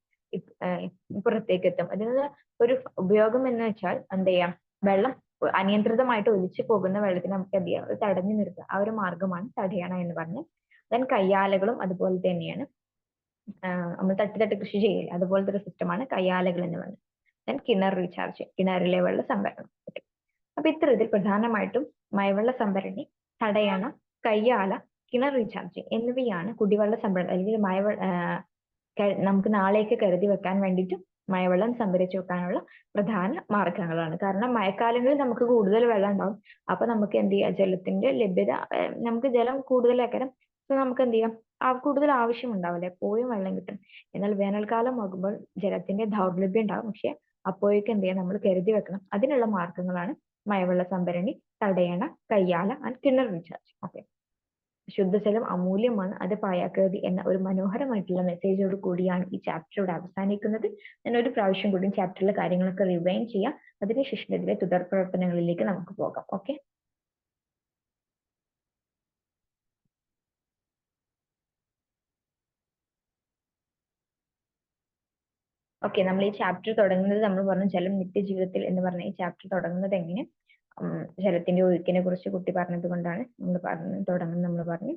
പുറത്തേക്ക് എത്തും. അതിനുള്ള ഒരു ഉപയോഗം എന്ന് വെച്ചാൽ എന്ത് ചെയ്യാം വെള്ളം അനിയന്ത്രിതമായിട്ട് ഒലിച്ചു പോകുന്ന വെള്ളത്തിന് നമുക്ക് എന്ത് ചെയ്യാം? തടഞ്ഞു നിർത്തുക ആ ഒരു മാർഗമാണ് തടയണ എന്ന് പറഞ്ഞ്. ദെൻ കയ്യാലകളും അതുപോലെ തന്നെയാണ്. നമ്മൾ തട്ടി തട്ടി കൃഷി ചെയ്യില്ല? അതുപോലത്തെ ഒരു സിസ്റ്റമാണ് കയ്യാലകൾ എന്ന് പറയുന്നത് ദെൻ കിണർ റീചാർജ് കിണറിലെ വെള്ള സംഭരണം. ഓക്കെ അപ്പൊ ഇത്തരത്തിൽ പ്രധാനമായിട്ടും മഴവെള്ള സംഭരണി തടയണ കയ്യാല കിണർ റീചാർജ് എന്നിവയാണ് കുടിവെള്ള സംഭരണം. അല്ലെങ്കിൽ മഴവെള്ള നമുക്ക് നാളേക്ക് കരുതി വെക്കാൻ വേണ്ടിയിട്ട് മഴവെള്ളം സംഭരിച്ചു വെക്കാനുള്ള പ്രധാന മാർഗങ്ങളാണ്. കാരണം മഴക്കാലങ്ങളിൽ നമുക്ക് കൂടുതൽ വെള്ളം ഉണ്ടാവും. അപ്പൊ നമുക്ക് എന്ത് ചെയ്യാം? ജലത്തിന്റെ ലഭ്യത നമുക്ക് ജലം കൂടുതലാക്കണം അപ്പൊ നമുക്ക് എന്ത് ചെയ്യാം? കൂടുതൽ ആവശ്യം ഉണ്ടാവില്ല. എപ്പോഴും വെള്ളം കിട്ടും. എന്നാൽ വേനൽക്കാലം ആകുമ്പോൾ ജലത്തിന്റെ ദൗർലഭ്യം ഉണ്ടാകും പക്ഷെ അപ്പോഴേക്കും എന്ത് ചെയ്യാം? നമ്മൾ കരുതി വെക്കണം. അതിനുള്ള മാർഗങ്ങളാണ് മഴവെള്ള സംഭരണി തടയണ കയ്യാല ആൻഡ് കിണർ റീചാർജ് ഓക്കെ ശുദ്ധജലം അമൂല്യമാണ്. അത് പായാക്കരുത് എന്ന ഒരു മനോഹരമായിട്ടുള്ള മെസ്സേജോട് കൂടിയാണ് ഈ ചാപ്റ്റർ ഇവിടെ അവസാനിക്കുന്നത്. ഞാൻ ഒരു പ്രാവശ്യം കൂടി ചാപ്റ്ററിലെ കാര്യങ്ങളൊക്കെ റിവൈൻ ചെയ്യാം. അതിനുശേഷം ഇതിലെ തുടർ പ്രവർത്തനങ്ങളിലേക്ക് നമുക്ക് പോകാം. ഓക്കെ ഓക്കെ നമ്മൾ ഈ ചാപ്റ്റർ തുടങ്ങുന്നത് നമ്മൾ പറഞ്ഞു ജലം നിത്യജീവിതത്തിൽ എന്ന് പറഞ്ഞ ഈ ചാപ്റ്റർ തുടങ്ങുന്നത് എങ്ങനെ? ജലത്തിന്റെ ഒഴുക്കിനെ കുറിച്ച് കുട്ടി പറഞ്ഞത് കൊണ്ടാണ് നമ്മൾ പറഞ്ഞു തുടങ്ങുന്നത് നമ്മൾ പറഞ്ഞു.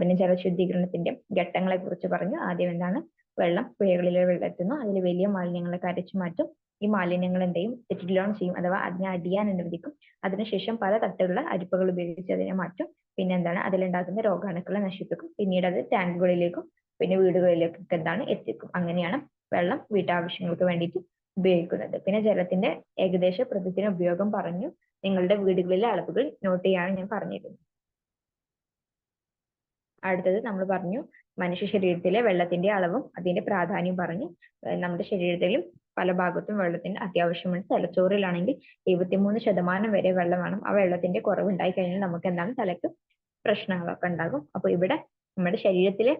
പിന്നെ ജലശുദ്ധീകരണത്തിന്റെ ഘട്ടങ്ങളെ കുറിച്ച് പറഞ്ഞു. ആദ്യം എന്താണ്? വെള്ളം പുഴകളിലെ വെള്ളം എത്തുന്നു. അതിൽ വലിയ മാലിന്യങ്ങളെ കരച്ചു മാറ്റും. ഈ മാലിന്യങ്ങൾ എന്ത് ചെയ്യും ചെയ്യും അഥവാ അതിനെ അടിയാൻ അനുവദിക്കും. അതിനുശേഷം പല തട്ടുള്ള അരിപ്പകൾ ഉപയോഗിച്ച് അതിനെ മാറ്റും. പിന്നെ എന്താണ്? അതിലുണ്ടാകുന്ന രോഗാണുക്കളെ നശിപ്പിക്കും. പിന്നീട് അത് ടാങ്കുകളിലേക്കും പിന്നെ വീടുകളിലേക്കൊക്കെ എന്താണ്? എത്തിക്കും. അങ്ങനെയാണ് വെള്ളം വീട്ടാവശ്യങ്ങൾക്ക് വേണ്ടിയിട്ട് ഉപയോഗിക്കുന്നത്. പിന്നെ ജലത്തിന്റെ ഏകദേശ പ്രതിദിന ഉപയോഗം പറഞ്ഞു. നിങ്ങളുടെ വീടുകളിലെ അളവുകൾ നോട്ട് ചെയ്യാൻ ഞാൻ പറഞ്ഞിരുന്നു. അടുത്തത് നമ്മൾ പറഞ്ഞു മനുഷ്യ ശരീരത്തിലെ വെള്ളത്തിന്റെ അളവും അതിന്റെ പ്രാധാന്യവും പറഞ്ഞു നമ്മുടെ ശരീരത്തിലും പല ഭാഗത്തും വെള്ളത്തിന് അത്യാവശ്യമുണ്ട്. തലച്ചോറിലാണെങ്കിൽ എഴുപത്തിമൂന്ന് ശതമാനം വരെ വെള്ളം വേണം ആ വെള്ളത്തിന്റെ കുറവ് ഉണ്ടായി കഴിഞ്ഞാൽ നമുക്ക് എന്താണ്? തലക്ക് പ്രശ്നങ്ങളൊക്കെ ഉണ്ടാകും. അപ്പൊ ഇവിടെ നമ്മുടെ ശരീരത്തിലെ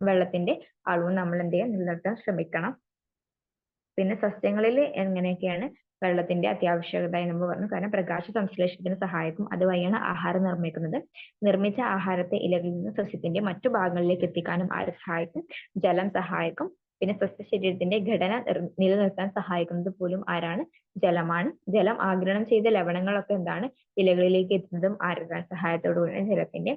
വെള്ളത്തിന്റെ അളവ് നമ്മൾ എന്ത് ചെയ്യാൻ? നിലനിർത്താൻ ശ്രമിക്കണം. പിന്നെ സസ്യങ്ങളിൽ എങ്ങനെയൊക്കെയാണ്? വെള്ളത്തിന്റെ അത്യാവശ്യകത എന്ന് പറഞ്ഞു. കാരണം പ്രകാശ സംശ്ലേഷണത്തിന് സഹായിക്കും അതുവഴിയാണ് ആഹാരം നിർമ്മിക്കുന്നത്. നിർമ്മിച്ച ആഹാരത്തെ ഇലകളിൽ നിന്ന് സസ്യത്തിന്റെ മറ്റു ഭാഗങ്ങളിലേക്ക് എത്തിക്കാനും ആര് സഹായിക്കും ജലം സഹായിക്കും. പിന്നെ സസ്യ ശരീരത്തിന്റെ ഘടന നിലനിർത്താൻ സഹായിക്കുന്നത് പോലും ആരാണ്? ജലമാണ്. ജലം ആഗിരണം ചെയ്ത ലവണങ്ങളൊക്കെ എന്താണ്? ഇലകളിലേക്ക് എത്തുന്നതും ആരുടെ സഹായത്തോടുകൂടിയാണ് ജലത്തിന്റെ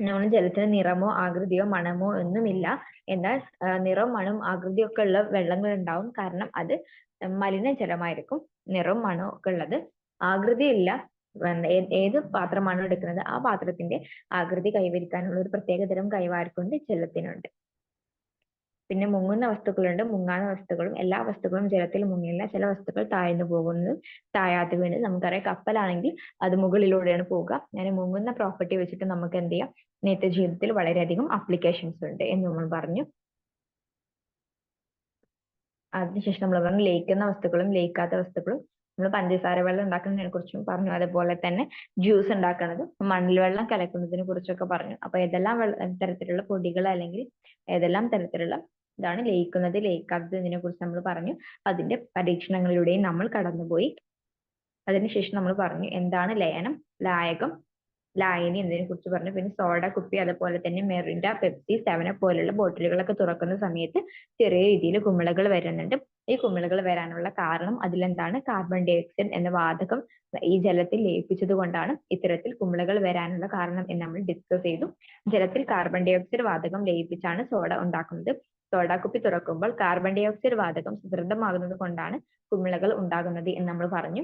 നമ്മൾ ജലത്തിന് നിറമോ ആകൃതിയോ മണമോ ഒന്നുമില്ല. എന്നാൽ നിറം മണം ആകൃതിയും ഒക്കെ ഉള്ള വെള്ളങ്ങൾ ഉണ്ടാവും കാരണം അത് മലിനജലമായിരിക്കും നിറം മണവും ഒക്കെ ഉള്ളത്. ആകൃതിയില്ല. ഏത് പാത്രമാണോ എടുക്കുന്നത് ആ പാത്രത്തിന്റെ ആകൃതി കൈവരിക്കാനുള്ള ഒരു പ്രത്യേക തരം കൈവാരിക്കൊണ്ട് ജലത്തിനുണ്ട്. പിന്നെ മുങ്ങുന്ന വസ്തുക്കളുണ്ട് മുങ്ങാത്ത വസ്തുക്കളും എല്ലാ വസ്തുക്കളും ജലത്തിൽ മുങ്ങില്ല ചില വസ്തുക്കൾ താഴ്ന്നു പോകുന്നതും താഴാത്ത വീണ്. നമുക്കറിയാം കപ്പലാണെങ്കിൽ അത് മുകളിലൂടെയാണ് പോവുക. അങ്ങനെ മുങ്ങുന്ന പ്രോപ്പർട്ടി വെച്ചിട്ട് നമുക്ക് എന്ത് ചെയ്യാം? നിത്യജീവിതത്തിൽ വളരെയധികം അപ്ലിക്കേഷൻസ് ഉണ്ട് എന്ന് നമ്മൾ പറഞ്ഞു. അതിനുശേഷം നമ്മൾ പറഞ്ഞു ലയിക്കുന്ന വസ്തുക്കളും ലയിക്കാത്ത വസ്തുക്കളും നമ്മൾ പഞ്ചസാര വെള്ളം ഉണ്ടാക്കുന്നതിനെ കുറിച്ചും പറഞ്ഞു. അതുപോലെ തന്നെ ജ്യൂസ് ഉണ്ടാക്കുന്നത് മണ്ണിൽ വെള്ളം കലക്കുന്നതിനെ കുറിച്ചൊക്കെ പറഞ്ഞു. അപ്പൊ ഏതെല്ലാം തരത്തിലുള്ള പൊടികൾ അല്ലെങ്കിൽ ഏതെല്ലാം തരത്തിലുള്ള ഇതാണ് ലയിക്കുന്നത് ലയിക്കാത്തത് ഇതിനെ കുറിച്ച് നമ്മൾ പറഞ്ഞു. അതിന്റെ പരീക്ഷണങ്ങളിലൂടെയും നമ്മൾ കടന്നുപോയി. അതിനുശേഷം നമ്മൾ പറഞ്ഞു എന്താണ് ലയനം ലായകം ലായനി എന്നതിനെ കുറിച്ച് പറഞ്ഞു? പിന്നെ സോഡ കുപ്പി അതുപോലെ തന്നെ മെറിൻഡ പെപ്സി സെവന പോലുള്ള ബോട്ടിലുകളൊക്കെ തുറക്കുന്ന സമയത്ത് ചെറിയ രീതിയിൽ കുമിളകൾ വരുന്നുണ്ട്. ഈ കുമിളകൾ വരാനുള്ള കാരണം അതിലെന്താണ്? കാർബൺ ഡൈ ഓക്സൈഡ് എന്ന വാതകം ഈ ജലത്തിൽ ലയിപ്പിച്ചത് കൊണ്ടാണ് ഇത്തരത്തിൽ കുമിളകൾ വരാനുള്ള കാരണം എന്ന് നമ്മൾ ഡിസ്കസ് ചെയ്തു. ജലത്തിൽ കാർബൺ ഡൈ ഓക്സൈഡ് വാതകം ലയിപ്പിച്ചാണ് സോഡ ഉണ്ടാക്കുന്നത്. സോഡ കുപ്പി തുറക്കുമ്പോൾ കാർബൺ ഡൈ ഓക്സൈഡ് വാതകം സുദൃഢമാകുന്നത് കൊണ്ടാണ് കുമിളകൾ ഉണ്ടാകുന്നത് എന്ന് നമ്മൾ പറഞ്ഞു.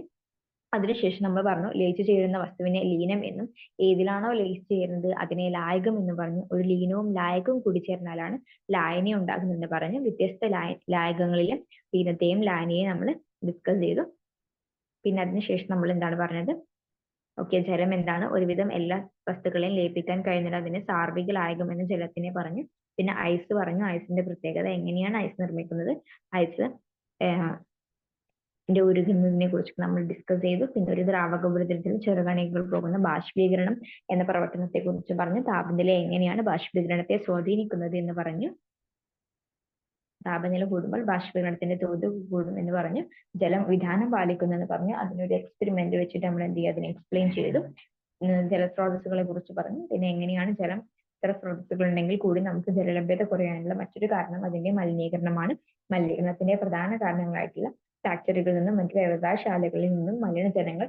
അതിനുശേഷം നമ്മൾ പറഞ്ഞു ലയിച്ചു ചേരുന്ന വസ്തുവിനെ ലീനം എന്നും ഏതിലാണോ ലയിച്ചു ചേരുന്നത് അതിനെ ലായകം എന്നും പറഞ്ഞു. ഒരു ലീനവും ലായകവും കൂടി ചേർന്നാലാണ് ലായനി ഉണ്ടാകുന്നതെന്ന് പറഞ്ഞു വ്യത്യസ്ത ലായ ലായകങ്ങളിലെ ലീനത്തെയും ലായനിയെയും നമ്മൾ ഡിസ്കസ് ചെയ്തു. പിന്നെ അതിനുശേഷം നമ്മൾ എന്താണ് പറഞ്ഞത്? ഓക്കെ ജലം എന്താണ്? ഒരുവിധം എല്ലാ വസ്തുക്കളെയും ലയിപ്പിക്കാൻ കഴിയുന്നത് അതിന് സാർവിക ലായകം എന്ന ജലത്തിനെ പറഞ്ഞു. പിന്നെ ഐസ് പറഞ്ഞു. ഐസിന്റെ പ്രത്യേകത എങ്ങനെയാണ് ഐസ് നിർമ്മിക്കുന്നത്? ഐസ് ന്റെ ഉരുകുന്നതിനെ കുറിച്ച് നമ്മൾ ഡിസ്കസ് ചെയ്തു. പിന്നെ ഒരു ദ്രാവക ഉപരിതലത്തിൽ ചെറുകണികൾ പോകുന്ന ബാഷ്പീകരണം എന്ന പ്രവർത്തനത്തെ കുറിച്ച് പറഞ്ഞു. താപനില എങ്ങനെയാണ് ബാഷ്പീകരണത്തെ സ്വാധീനിക്കുന്നത് എന്ന് പറഞ്ഞു. താപനില കൂടുമ്പോൾ ബാഷ്പീകരണത്തിന്റെ തോത് കൂടും എന്ന് പറഞ്ഞു. ജലം വിധാനം പാലിക്കുന്നു എന്ന് പറഞ്ഞു. അതിനൊരു എക്സ്പെരിമെന്റ് വെച്ചിട്ട് നമ്മൾ എന്ത് ചെയ്യുക അതിനെ എക്സ്പ്ലെയിൻ ചെയ്തു. ജലസ്രോതസ്സുകളെ കുറിച്ച് പറഞ്ഞു. പിന്നെ എങ്ങനെയാണ് ജലം ഇത്ര സ്രോതസ്സുകൾ ഉണ്ടെങ്കിൽ കൂടി നമുക്ക് ജലലഭ്യത കുറയാനുള്ള മറ്റൊരു കാരണം അതിന്റെ മലിനീകരണമാണ്. മലിനീകരണത്തിന്റെ പ്രധാന കാരണങ്ങളായിട്ടുള്ള ഫാക്ടറികളിൽ നിന്നും മറ്റു വ്യവസായശാലകളിൽ നിന്നും മലിനജലങ്ങൾ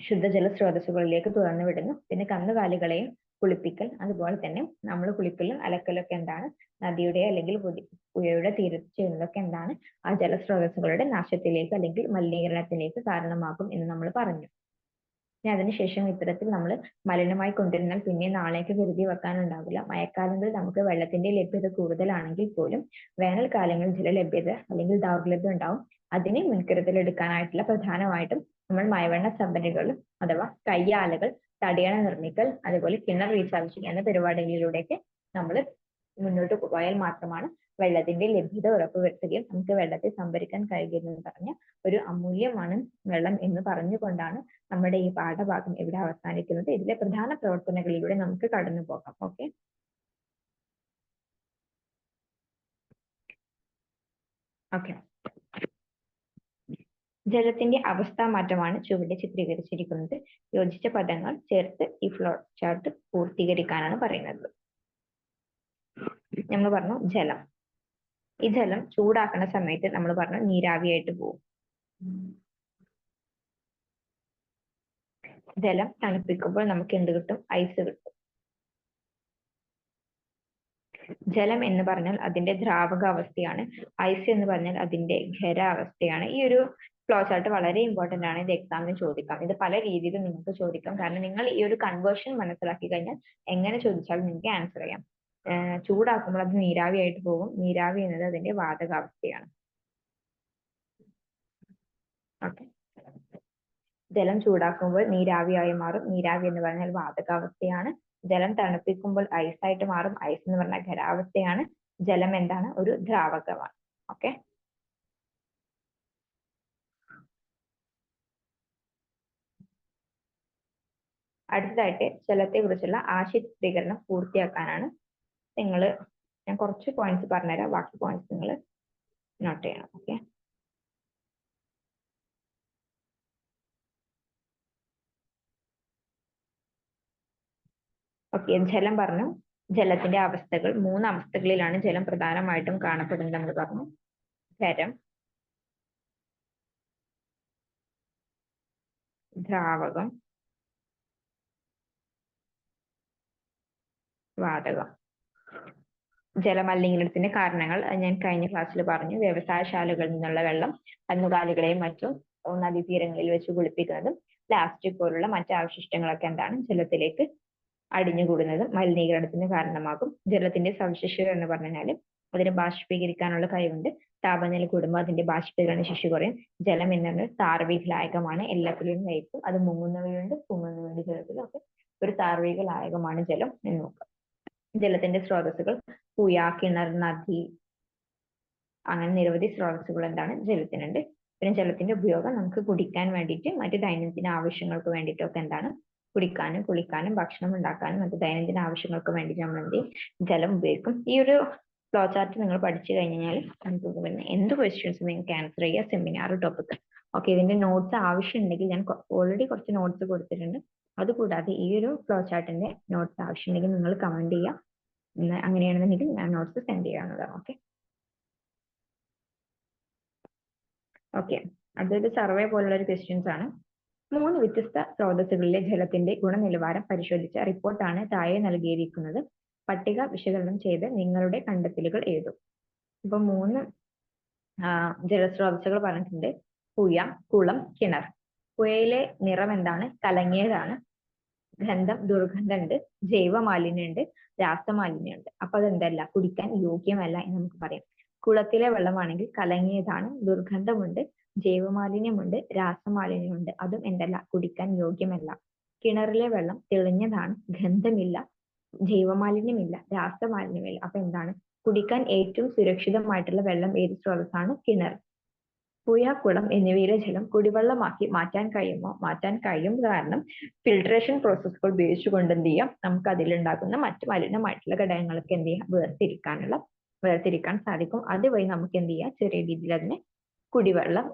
ശുദ്ധജല സ്രോതസ്സുകളിലേക്ക് തുറന്നു വിടുന്നു. പിന്നെ കന്നുകാലികളെയും കുളിപ്പിക്കൽ അതുപോലെ തന്നെ നമ്മൾ കുളിക്കലും അലക്കലൊക്കെ എന്താണ്? നദിയുടെ അല്ലെങ്കിൽ പുഴയുടെ തീരത്ത് ചെയ്യുന്നതൊക്കെ എന്താണ്? ആ ജലസ്രോതസ്സുകളുടെ നാശത്തിലേക്ക് അല്ലെങ്കിൽ മലിനീകരണത്തിലേക്ക് കാരണമാകും എന്ന് നമ്മൾ പറഞ്ഞു. ഇനി അതിനുശേഷം ഇത്തരത്തിൽ നമ്മൾ മലിനമായി കൊണ്ടിരുന്നാൽ പിന്നെ നാളേക്ക് കരുതി വെക്കാനുണ്ടാവില്ല. മഴക്കാലങ്ങളിൽ നമുക്ക് വെള്ളത്തിന്റെ ലഭ്യത കൂടുതലാണെങ്കിൽ പോലും വേനൽക്കാലങ്ങളിൽ ജല ലഭ്യത അല്ലെങ്കിൽ ദൗർലഭ്യം ഉണ്ടാവും. അതിനെ മുൻകരുതൽ എടുക്കാനായിട്ടുള്ള പ്രധാനമായിട്ടും നമ്മൾ മഴവെള്ള സംഭരണികൾ അഥവാ കയ്യാലകൾ തടിയണ നിർമ്മിക്കൽ അതുപോലെ കിണർ റീചാർജിങ് എന്ന പരിപാടികളിലൂടെയൊക്കെ നമ്മൾ മുന്നോട്ട് പോയാൽ മാത്രമാണ് വെള്ളത്തിന്റെ ലഭ്യത ഉറപ്പുവരുത്തുകയും നമുക്ക് വെള്ളത്തെ സംഭരിക്കാൻ കഴിയുമെന്ന് പറഞ്ഞ ഒരു അമൂല്യമാണ് വെള്ളം എന്ന് പറഞ്ഞുകൊണ്ടാണ് നമ്മുടെ ഈ പാഠഭാഗം ഇവിടെ അവസാനിക്കുന്നത്. ഇതിലെ പ്രധാന പ്രവർത്തനങ്ങളിലൂടെ നമുക്ക് കടന്നു പോകാം. ഓക്കെ? ഓക്കെ. ജലത്തിന്റെ അവസ്ഥാ മാറ്റമാണ് ചുവടെ ചിത്രീകരിച്ചിരിക്കുന്നത്. യോജിച്ച പദങ്ങൾ ചേർത്ത് ഈ ഫ്ലോ ചാർട്ട് പൂർത്തീകരിക്കാനാണ് പറയുന്നത്. നമ്മൾ പറഞ്ഞു ജലം. ഈ ജലം ചൂടാക്കുന്ന സമയത്ത് നമ്മൾ പറഞ്ഞു നീരാവിയായിട്ട് പോകും ജലം തണുപ്പിക്കുമ്പോൾ നമുക്ക് എന്ത് കിട്ടും? ഐസ് കിട്ടും. ജലം എന്ന് പറഞ്ഞാൽ അതിന്റെ ദ്രാവക അവസ്ഥയാണ് ഐസ് എന്ന് പറഞ്ഞാൽ അതിന്റെ ഖരാവസ്ഥയാണ്. ഈ ഒരു ഫ്ലോ ചാർട്ട് വളരെ ഇമ്പോർട്ടന്റ് ആണ് ഇത് എക്സാമിന് ചോദിക്കാം. ഇത് പല രീതിയിലും നിങ്ങൾക്ക് ചോദിക്കാം. കാരണം നിങ്ങൾ ഈ ഒരു കൺവേർഷൻ മനസ്സിലാക്കി കഴിഞ്ഞാൽ എങ്ങനെ ചോദിച്ചാലും നിങ്ങൾക്ക് ആൻസർ ചെയ്യാം. ചൂടാക്കുമ്പോൾ അത് നീരാവി ആയിട്ട് പോകും. നീരാവി എന്നത് അതിന്റെ വാതകാവസ്ഥയാണ്. ഓക്കെ. ജലം ചൂടാക്കുമ്പോൾ നീരാവിയായി മാറും. നീരാവി എന്ന് പറഞ്ഞാൽ വാതകാവസ്ഥയാണ്. ജലം തണുപ്പിക്കുമ്പോൾ ഐസ് ആയിട്ട് മാറും. ഐസ് എന്ന് പറഞ്ഞാൽ ഖരാവസ്ഥയാണ് ജലം എന്താണ്? ഒരു ദ്രാവകമാണ്. ഓക്കെ അടുത്തതായിട്ട് ജലത്തെ കുറിച്ചുള്ള ആശയ ചിത്രീകരണം പൂർത്തിയാക്കാനാണ് നിങ്ങൾ ഞാൻ കുറച്ച് പോയിന്റ്സ് പറഞ്ഞുതരാം. ബാക്കി പോയിന്റ്സ് നിങ്ങൾ നോട്ട് ചെയ്യണം. ഓക്കെ ഓക്കെ ജലം പറഞ്ഞു. ജലത്തിന്റെ അവസ്ഥകൾ മൂന്ന് അവസ്ഥകളിലാണ് ജലം പ്രധാനമായിട്ടും കാണപ്പെടുന്നത് നമ്മൾ പറഞ്ഞു. ഖരം ദ്രാവകം വാതകം. ജലമലിനീകരണത്തിന്റെ കാരണങ്ങൾ ഞാൻ കഴിഞ്ഞ ക്ലാസ്സിൽ പറഞ്ഞു. വ്യവസായശാലകളിൽ നിന്നുള്ള വെള്ളം കന്നുകാലികളെയും മറ്റും നദീതീരങ്ങളിൽ വെച്ച് കുളിപ്പിക്കുന്നതും പ്ലാസ്റ്റിക് പോലുള്ള മറ്റു അവശിഷ്ടങ്ങളൊക്കെ എന്താണ്? ജലത്തിലേക്ക് അടിഞ്ഞുകൂടുന്നതും മലിനീകരണത്തിന് കാരണമാകും. ജലത്തിന്റെ സവിശേഷത എന്ന് പറഞ്ഞാൽ അതിനെ ബാഷ്പീകരിക്കാനുള്ള കഴിവുണ്ട്. താപനില കൂടുമ്പോൾ അതിന്റെ ബാഷ്പീകരണ ശേഷി കുറയും. ജലം എന്നത് താർവീക ലായകമാണ് എല്ലാത്തിലും ലയിക്കും അത് മുങ്ങുന്നവയുണ്ട് പൊങ്ങുന്നവയുണ്ട്. ജലത്തിൽ അപ്പൊ ഒരു താർവീക ലായകമാണ് ജലം എന്ന് നോക്കാം. ജലത്തിന്റെ സ്രോതസ്സുകൾ പുയ കിണർ നദി അങ്ങനെ നിരവധി സ്രോതസ്സുകൾ എന്താണ്? ജലത്തിനുണ്ട്. പിന്നെ ജലത്തിന്റെ ഉപയോഗം നമുക്ക് കുടിക്കാൻ വേണ്ടിയിട്ട് മറ്റു ദൈനംദിന ആവശ്യങ്ങൾക്ക് വേണ്ടിയിട്ടൊക്കെ എന്താണ്? കുടിക്കാനും കുളിക്കാനും ഭക്ഷണം ഉണ്ടാക്കാനും മറ്റു ദൈനംദിന ആവശ്യങ്ങൾക്കും വേണ്ടി നമ്മൾ എന്ത് ചെയ്യും? ജലം ഉപയോഗിക്കും. ഈ ഒരു ഫ്ലോ ചാർട്ട് നിങ്ങൾ പഠിച്ചു കഴിഞ്ഞാൽ നമുക്ക് പിന്നെ എന്ത് ക്വസ്റ്റ്യൻസ് നിങ്ങൾക്ക് ആൻസർ ചെയ്യുക സെമിനാർ ടോപ്പിക് ഓക്കെ ഇതിന്റെ നോട്ട്സ് ആവശ്യമുണ്ടെങ്കിൽ ഞാൻ ഓൾറെഡി കുറച്ച് നോട്ട്സ് കൊടുത്തിട്ടുണ്ട്. അതുകൂടാതെ ഈ ഒരു ഫ്ലോ ചാർട്ടിന്റെ നോട്ട്സ് ആവശ്യമുണ്ടെങ്കിൽ നിങ്ങൾ കമന്റ് ചെയ്യുക അങ്ങനെയാണെന്നുണ്ടെങ്കിൽ ഞാൻ നോട്ട്സ് സെൻഡ് ചെയ്യാവുന്നതാണ്. ഓക്കെ ഓക്കെ അതൊരു സർവേ പോലുള്ള ഒരു ക്വസ്റ്റ്യൻസ് ആണ്. മൂന്ന് വ്യത്യസ്ത സ്രോതസ്സുകളിലെ ജലത്തിന്റെ ഗുണനിലവാരം പരിശോധിച്ച റിപ്പോർട്ടാണ് താഴെ നൽകിയിരിക്കുന്നത്. പട്ടിക വിശകലനം ചെയ്ത് നിങ്ങളുടെ കണ്ടെത്തലുകൾ എഴുതും. ഇപ്പൊ മൂന്ന് ജലസ്രോതസ്സുകൾ പറഞ്ഞിട്ടുണ്ട്. പുയ കുളം കിണർ. പുഴയിലെ നിറം എന്താണ്? കലങ്ങിയതാണ്. ഗന്ധം ദുർഗന്ധമുണ്ട്. ജൈവ മാലിന്യമുണ്ട് രാസമാലിന്യമുണ്ട്. അപ്പൊ അതെന്തല്ല? കുടിക്കാൻ യോഗ്യമല്ല എന്ന് നമുക്ക് പറയാം. കുളത്തിലെ വെള്ളമാണെങ്കിൽ കലങ്ങിയതാണ്. ദുർഗന്ധമുണ്ട്. ജൈവമാലിന്യമുണ്ട് രാസമാലിന്യമുണ്ട്. അതും എന്തല്ല? കുടിക്കാൻ യോഗ്യമല്ല. കിണറിലെ വെള്ളം തെളിഞ്ഞതാണ് ഗന്ധമില്ല ജൈവമാലിന്യമില്ല രാസമാലിന്യമില്ല. അപ്പൊ എന്താണ്? കുടിക്കാൻ ഏറ്റവും സുരക്ഷിതമായിട്ടുള്ള വെള്ളം ഏത് സ്രോതസ്സാണ്? കിണർ. പുഴ കുളം എന്നിവയിലെ ജലം കുടിവെള്ളമാക്കി മാറ്റാൻ കഴിയുമോ? മാറ്റാൻ കഴിയും. കാരണം ഫിൽട്രേഷൻ പ്രോസസ്സുകൾ ഉപയോഗിച്ചുകൊണ്ട് എന്ത് ചെയ്യാം? നമുക്ക് അതിലുണ്ടാകുന്ന മറ്റു മലിനമായിട്ടുള്ള ഘടകങ്ങൾക്ക് എന്ത് ചെയ്യാം? വേർതിരിക്കാനുള്ള വേർതിരിക്കാൻ സാധിക്കും. അതുവഴി നമുക്ക് എന്ത് ചെയ്യാം? ചെറിയ രീതിയിൽ അതിനെ കുടിവെള്ളം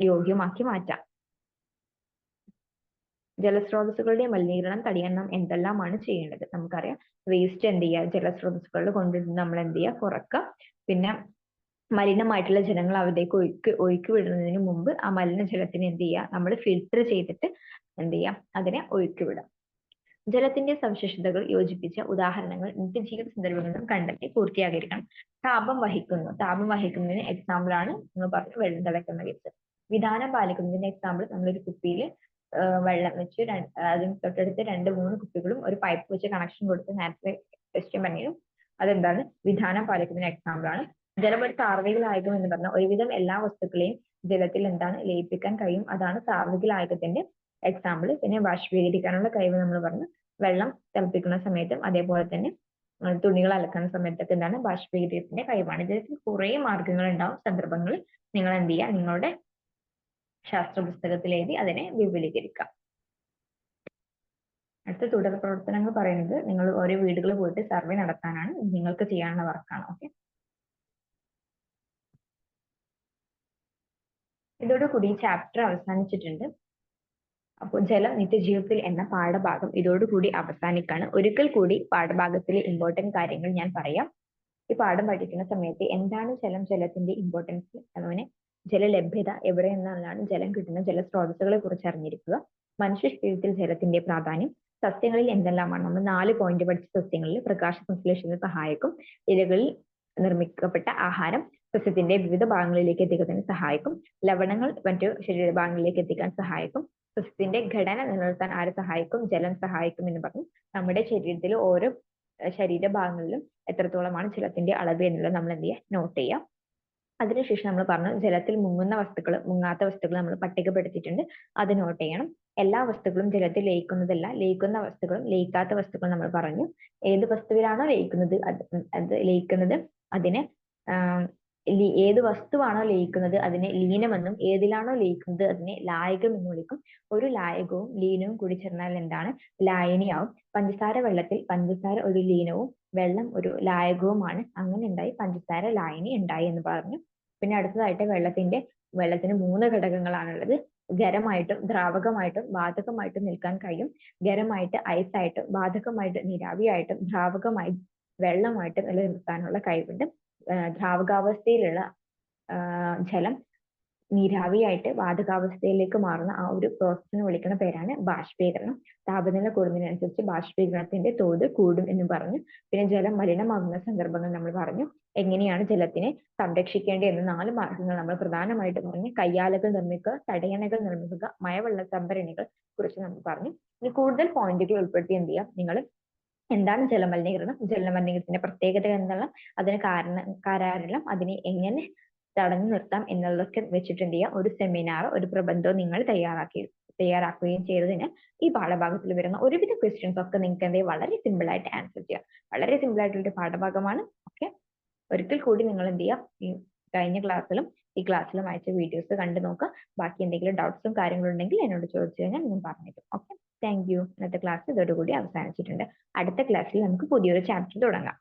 യോഗ്യമാക്കി മാറ്റാം. ജലസ്രോതസ്സുകളുടെ മലിനീകരണം തടയാൻ നാം എന്തെല്ലാമാണ് ചെയ്യേണ്ടത്? നമുക്കറിയാം വേസ്റ്റ് എന്ത് ചെയ്യുക ജലസ്രോതസ്സുകളിൽ കൊണ്ടിട്ട് നമ്മൾ എന്ത് ചെയ്യുക കുറക്കുക. പിന്നെ മലിനമായിട്ടുള്ള ജലങ്ങൾ അവിടേക്ക് ഒഴുക്കി ഒഴുക്കി വിടുന്നതിന് മുമ്പ് ആ മലിനജലത്തിനെ എന്ത് ചെയ്യുക നമ്മൾ ഫിൽട്ടർ ചെയ്തിട്ട് എന്ത് ചെയ്യാം? അതിനെ ഒഴുക്കി വിടാം. ജലത്തിന്റെ സവിശേഷതകൾ യോജിപ്പിച്ച ഉദാഹരണങ്ങൾ നിത്യജീവിത സന്ദർഭങ്ങളിലും കണ്ടെത്തി പൂർത്തിയാകരിക്കണം താപം വഹിക്കുന്നു. താപം വഹിക്കുന്നതിന് എക്സാമ്പിൾ ആണ് നമ്മൾ പറഞ്ഞു വെള്ളം തിളക്കുന്ന കേസ് വിധാനം പാലിക്കുന്നതിന്റെ എക്സാമ്പിൾ നമ്മളൊരു കുപ്പിയിൽ വെള്ളം വെച്ച് അതിന് തൊട്ടടുത്ത് രണ്ട് മൂന്ന് കുപ്പികളും ഒരു പൈപ്പ് വെച്ച് കണക്ഷൻ കൊടുത്ത് നേരത്തെ ക്വസ്റ്റ്യൻ പറഞ്ഞു അതെന്താണ്? വിധാനം പാലിക്കുന്നതിന് എക്സാമ്പിൾ ആണ്. ജലം ഒരു സാർവികലായകം എന്ന് പറഞ്ഞാൽ ഒരുവിധം എല്ലാ വസ്തുക്കളെയും ജലത്തിൽ എന്താണ്? ലയിപ്പിക്കാൻ കഴിയും. അതാണ് സാർവികലായകത്തിന്റെ എക്സാമ്പിൾ പിന്നെ ബാഷ്പീകരിക്കാനുള്ള കഴിവ് നമ്മൾ പറഞ്ഞു. വെള്ളം തിളപ്പിക്കുന്ന സമയത്തും അതേപോലെ തന്നെ തുണികൾ അലക്കുന്ന സമയത്തൊക്കെ എന്താണ്? ബാഷ്പീകരിക്കത്തിന്റെ കഴിവാണ്. ഇതിൽ കുറെ മാർഗങ്ങൾ ഉണ്ടാവും സന്ദർഭങ്ങളിൽ. നിങ്ങൾ എന്ത് ചെയ്യുക? നിങ്ങളുടെ ശാസ്ത്ര പുസ്തകത്തിൽ എഴുതി അതിനെ വിപുലീകരിക്കാം. അടുത്ത തുടർ പ്രവർത്തനങ്ങൾ പറയുന്നത് നിങ്ങൾ ഓരോ വീടുകളിൽ പോയിട്ട് സർവേ നടത്താനാണ്. നിങ്ങൾക്ക് ചെയ്യാനുള്ള വർക്കാണ്. ഓക്കെ. ഇതോടുകൂടി ചാപ്റ്റർ അവസാനിച്ചിട്ടുണ്ട്. അപ്പോൾ ജലം നിത്യജീവിതത്തിൽ എന്ന പാഠഭാഗം ഇതോടുകൂടി അവസാനിക്കാണ്. ഒരിക്കൽ കൂടി പാഠഭാഗത്തിലെ ഇമ്പോർട്ടന്റ് കാര്യങ്ങൾ ഞാൻ പറയാം. ഈ പാഠം പഠിക്കുന്ന സമയത്ത് എന്താണ് ജലം ജലത്തിന്റെ ഇമ്പോർട്ടൻസ് അങ്ങനെ ജലലഭ്യത എവിടെ നിന്നാണ് ജലം കിട്ടുന്ന ജലസ്രോതസ്സുകളെ കുറിച്ച് അറിഞ്ഞിരിക്കുക. മനുഷ്യ ശരീരത്തിൽ ജലത്തിന്റെ പ്രാധാന്യം സസ്യങ്ങളിൽ എന്തെല്ലാമാണ്? നമ്മൾ നാല് പോയിന്റ് പഠിച്ച സസ്യങ്ങളിൽ പ്രകാശ സംശ്ലേഷണത്തിന് സഹായിക്കും. ഇലകളിൽ നിർമ്മിക്കപ്പെട്ട ആഹാരം സസ്യത്തിന്റെ വിവിധ ഭാഗങ്ങളിലേക്ക് എത്തിക്കുന്നതിന് സഹായിക്കും. ലവണങ്ങൾ മറ്റു ശരീരഭാഗങ്ങളിലേക്ക് എത്തിക്കാൻ സഹായിക്കും. സസ്യത്തിന്റെ ഘടന നിലനിർത്താൻ ആര് സഹായിക്കും? ജലം സഹായിക്കും എന്ന് പറഞ്ഞു. നമ്മുടെ ശരീരത്തിലെ ഓരോ ശരീരഭാഗങ്ങളിലും എത്രത്തോളമാണ് ജലത്തിന്റെ അളവ് എന്നുള്ളത് നമ്മൾ എന്ത് ചെയ്യുക നോട്ട് ചെയ്യാം. അതിനുശേഷം നമ്മൾ പറഞ്ഞു ജലത്തിൽ മുങ്ങുന്ന വസ്തുക്കൾ മുങ്ങാത്ത വസ്തുക്കൾ നമ്മൾ പട്ടികപ്പെടുത്തിയിട്ടുണ്ട്. അത് നോട്ട് ചെയ്യണം. എല്ലാ വസ്തുക്കളും ജലത്തിൽ ലയിക്കുന്നതല്ല. ലയിക്കുന്ന വസ്തുക്കളും ലയിക്കാത്ത വസ്തുക്കളും നമ്മൾ പറഞ്ഞു. ഏത് വസ്തുവിലാണോ ലയിക്കുന്നത് അത് ലയിക്കുന്നത് അതിനെ ഏത് വസ്തുവാണോ ലയിക്കുന്നത് അതിനെ ലീനമെന്നും ഏതിലാണോ ലയിക്കുന്നത് അതിനെ ലായകം എന്ന് വിളിക്കും. ഒരു ലായകവും ലീനവും കൂടി ചേർന്നാൽ എന്താണ്? ലായനിയാവും. പഞ്ചസാര വെള്ളത്തിൽ പഞ്ചസാര ഒരു ലീനവും വെള്ളം ഒരു ലായകവുമാണ്. അങ്ങനെ ഉണ്ടായി പഞ്ചസാര ലായനി ഉണ്ടായി എന്ന് പറഞ്ഞു. പിന്നെ അടുത്തതായിട്ട് വെള്ളത്തിന്റെ വെള്ളത്തിന് മൂന്ന് ഘടകങ്ങളാണുള്ളത്. ഖരമായിട്ടും ദ്രാവകമായിട്ടും ബാധകമായിട്ടും നിൽക്കാൻ കഴിയും. ഖരമായിട്ട് ഐസായിട്ടും വാതകമായിട്ട് നീരാവിയായിട്ടും ദ്രാവകമായി വെള്ളമായിട്ടും നിലനിർത്താനുള്ള കഴിവുണ്ട്. ദ്രാവകാവസ്ഥയിലുള്ള ജലം നീരാവിയായിട്ട് വാതകാവസ്ഥയിലേക്ക് മാറുന്ന ആ ഒരു പ്രോസസ്സിനെ വിളിക്കുന്ന പേരാണ് ബാഷ്പീകരണം. താപനില കൂടുന്നതിനനുസരിച്ച് ബാഷ്പീകരണത്തിന്റെ തോത് കൂടും എന്ന് പറഞ്ഞു. പിന്നെ ജലം മലിനമാകുന്ന സന്ദർഭങ്ങൾ നമ്മൾ പറഞ്ഞു. എങ്ങനെയാണ് ജലത്തിനെ സംരക്ഷിക്കേണ്ടത് എന്ന നാല് മാർഗങ്ങൾ നമ്മൾ പ്രധാനമായിട്ട് പറഞ്ഞു. കയ്യാലകൾ നിർമ്മിക്കുക തടയണകൾ നിർമ്മിക്കുക മഴവെള്ള സംഭരണികൾ കുറിച്ച് നമ്മൾ പറഞ്ഞു. ഇനി കൂടുതൽ പോയിന്റുകൾ ഉൾപ്പെടുത്തി എന്ത് ചെയ്യാം? നിങ്ങൾ എന്താണ് ജലമലിനീകരണം? ജലമലിനീകരണത്തിന്റെ പ്രത്യേകത എന്തെല്ലാം അതിന് കാരണം അതിനെ എങ്ങനെ തടഞ്ഞു നിർത്താം എന്നുള്ളതൊക്കെ വെച്ചിട്ട് ഒരു സെമിനാർ ഒരു പ്രബന്ധം നിങ്ങൾ തയ്യാറാക്കി തയ്യാറാക്കുകയും ചെയ്തതിന് ഈ പാഠഭാഗത്തിൽ വരുന്ന ഒരുവിധ ക്വസ്റ്റ്യൻസ് ഒക്കെ നിങ്ങൾക്ക് എന്ത് വളരെ സിമ്പിൾ ആയിട്ട് ആൻസർ ചെയ്യാം. വളരെ സിമ്പിൾ ആയിട്ടുള്ള ഒരു പാഠഭാഗമാണ്. ഓക്കെ ഒരിക്കൽ കൂടി നിങ്ങൾ എന്ത് ചെയ്യാം? ഈ കഴിഞ്ഞ ക്ലാസ്സിലും ഈ ക്ലാസ്സിലും അയച്ച വീഡിയോസ് കണ്ടു നോക്കുക. ബാക്കി എന്തെങ്കിലും ഡൗട്ട്സും കാര്യങ്ങളും ഉണ്ടെങ്കിൽ എന്നോട് ചോദിച്ചു കഴിഞ്ഞാൽ ഞാൻ തരും ഓക്കെ താങ്ക് യു ഇന്നത്തെ ക്ലാസ് ഇതോടുകൂടി അവസാനിച്ചിട്ടുണ്ട്. അടുത്ത ക്ലാസ്സിൽ നമുക്ക് പുതിയൊരു ചാപ്റ്റർ തുടങ്ങാം.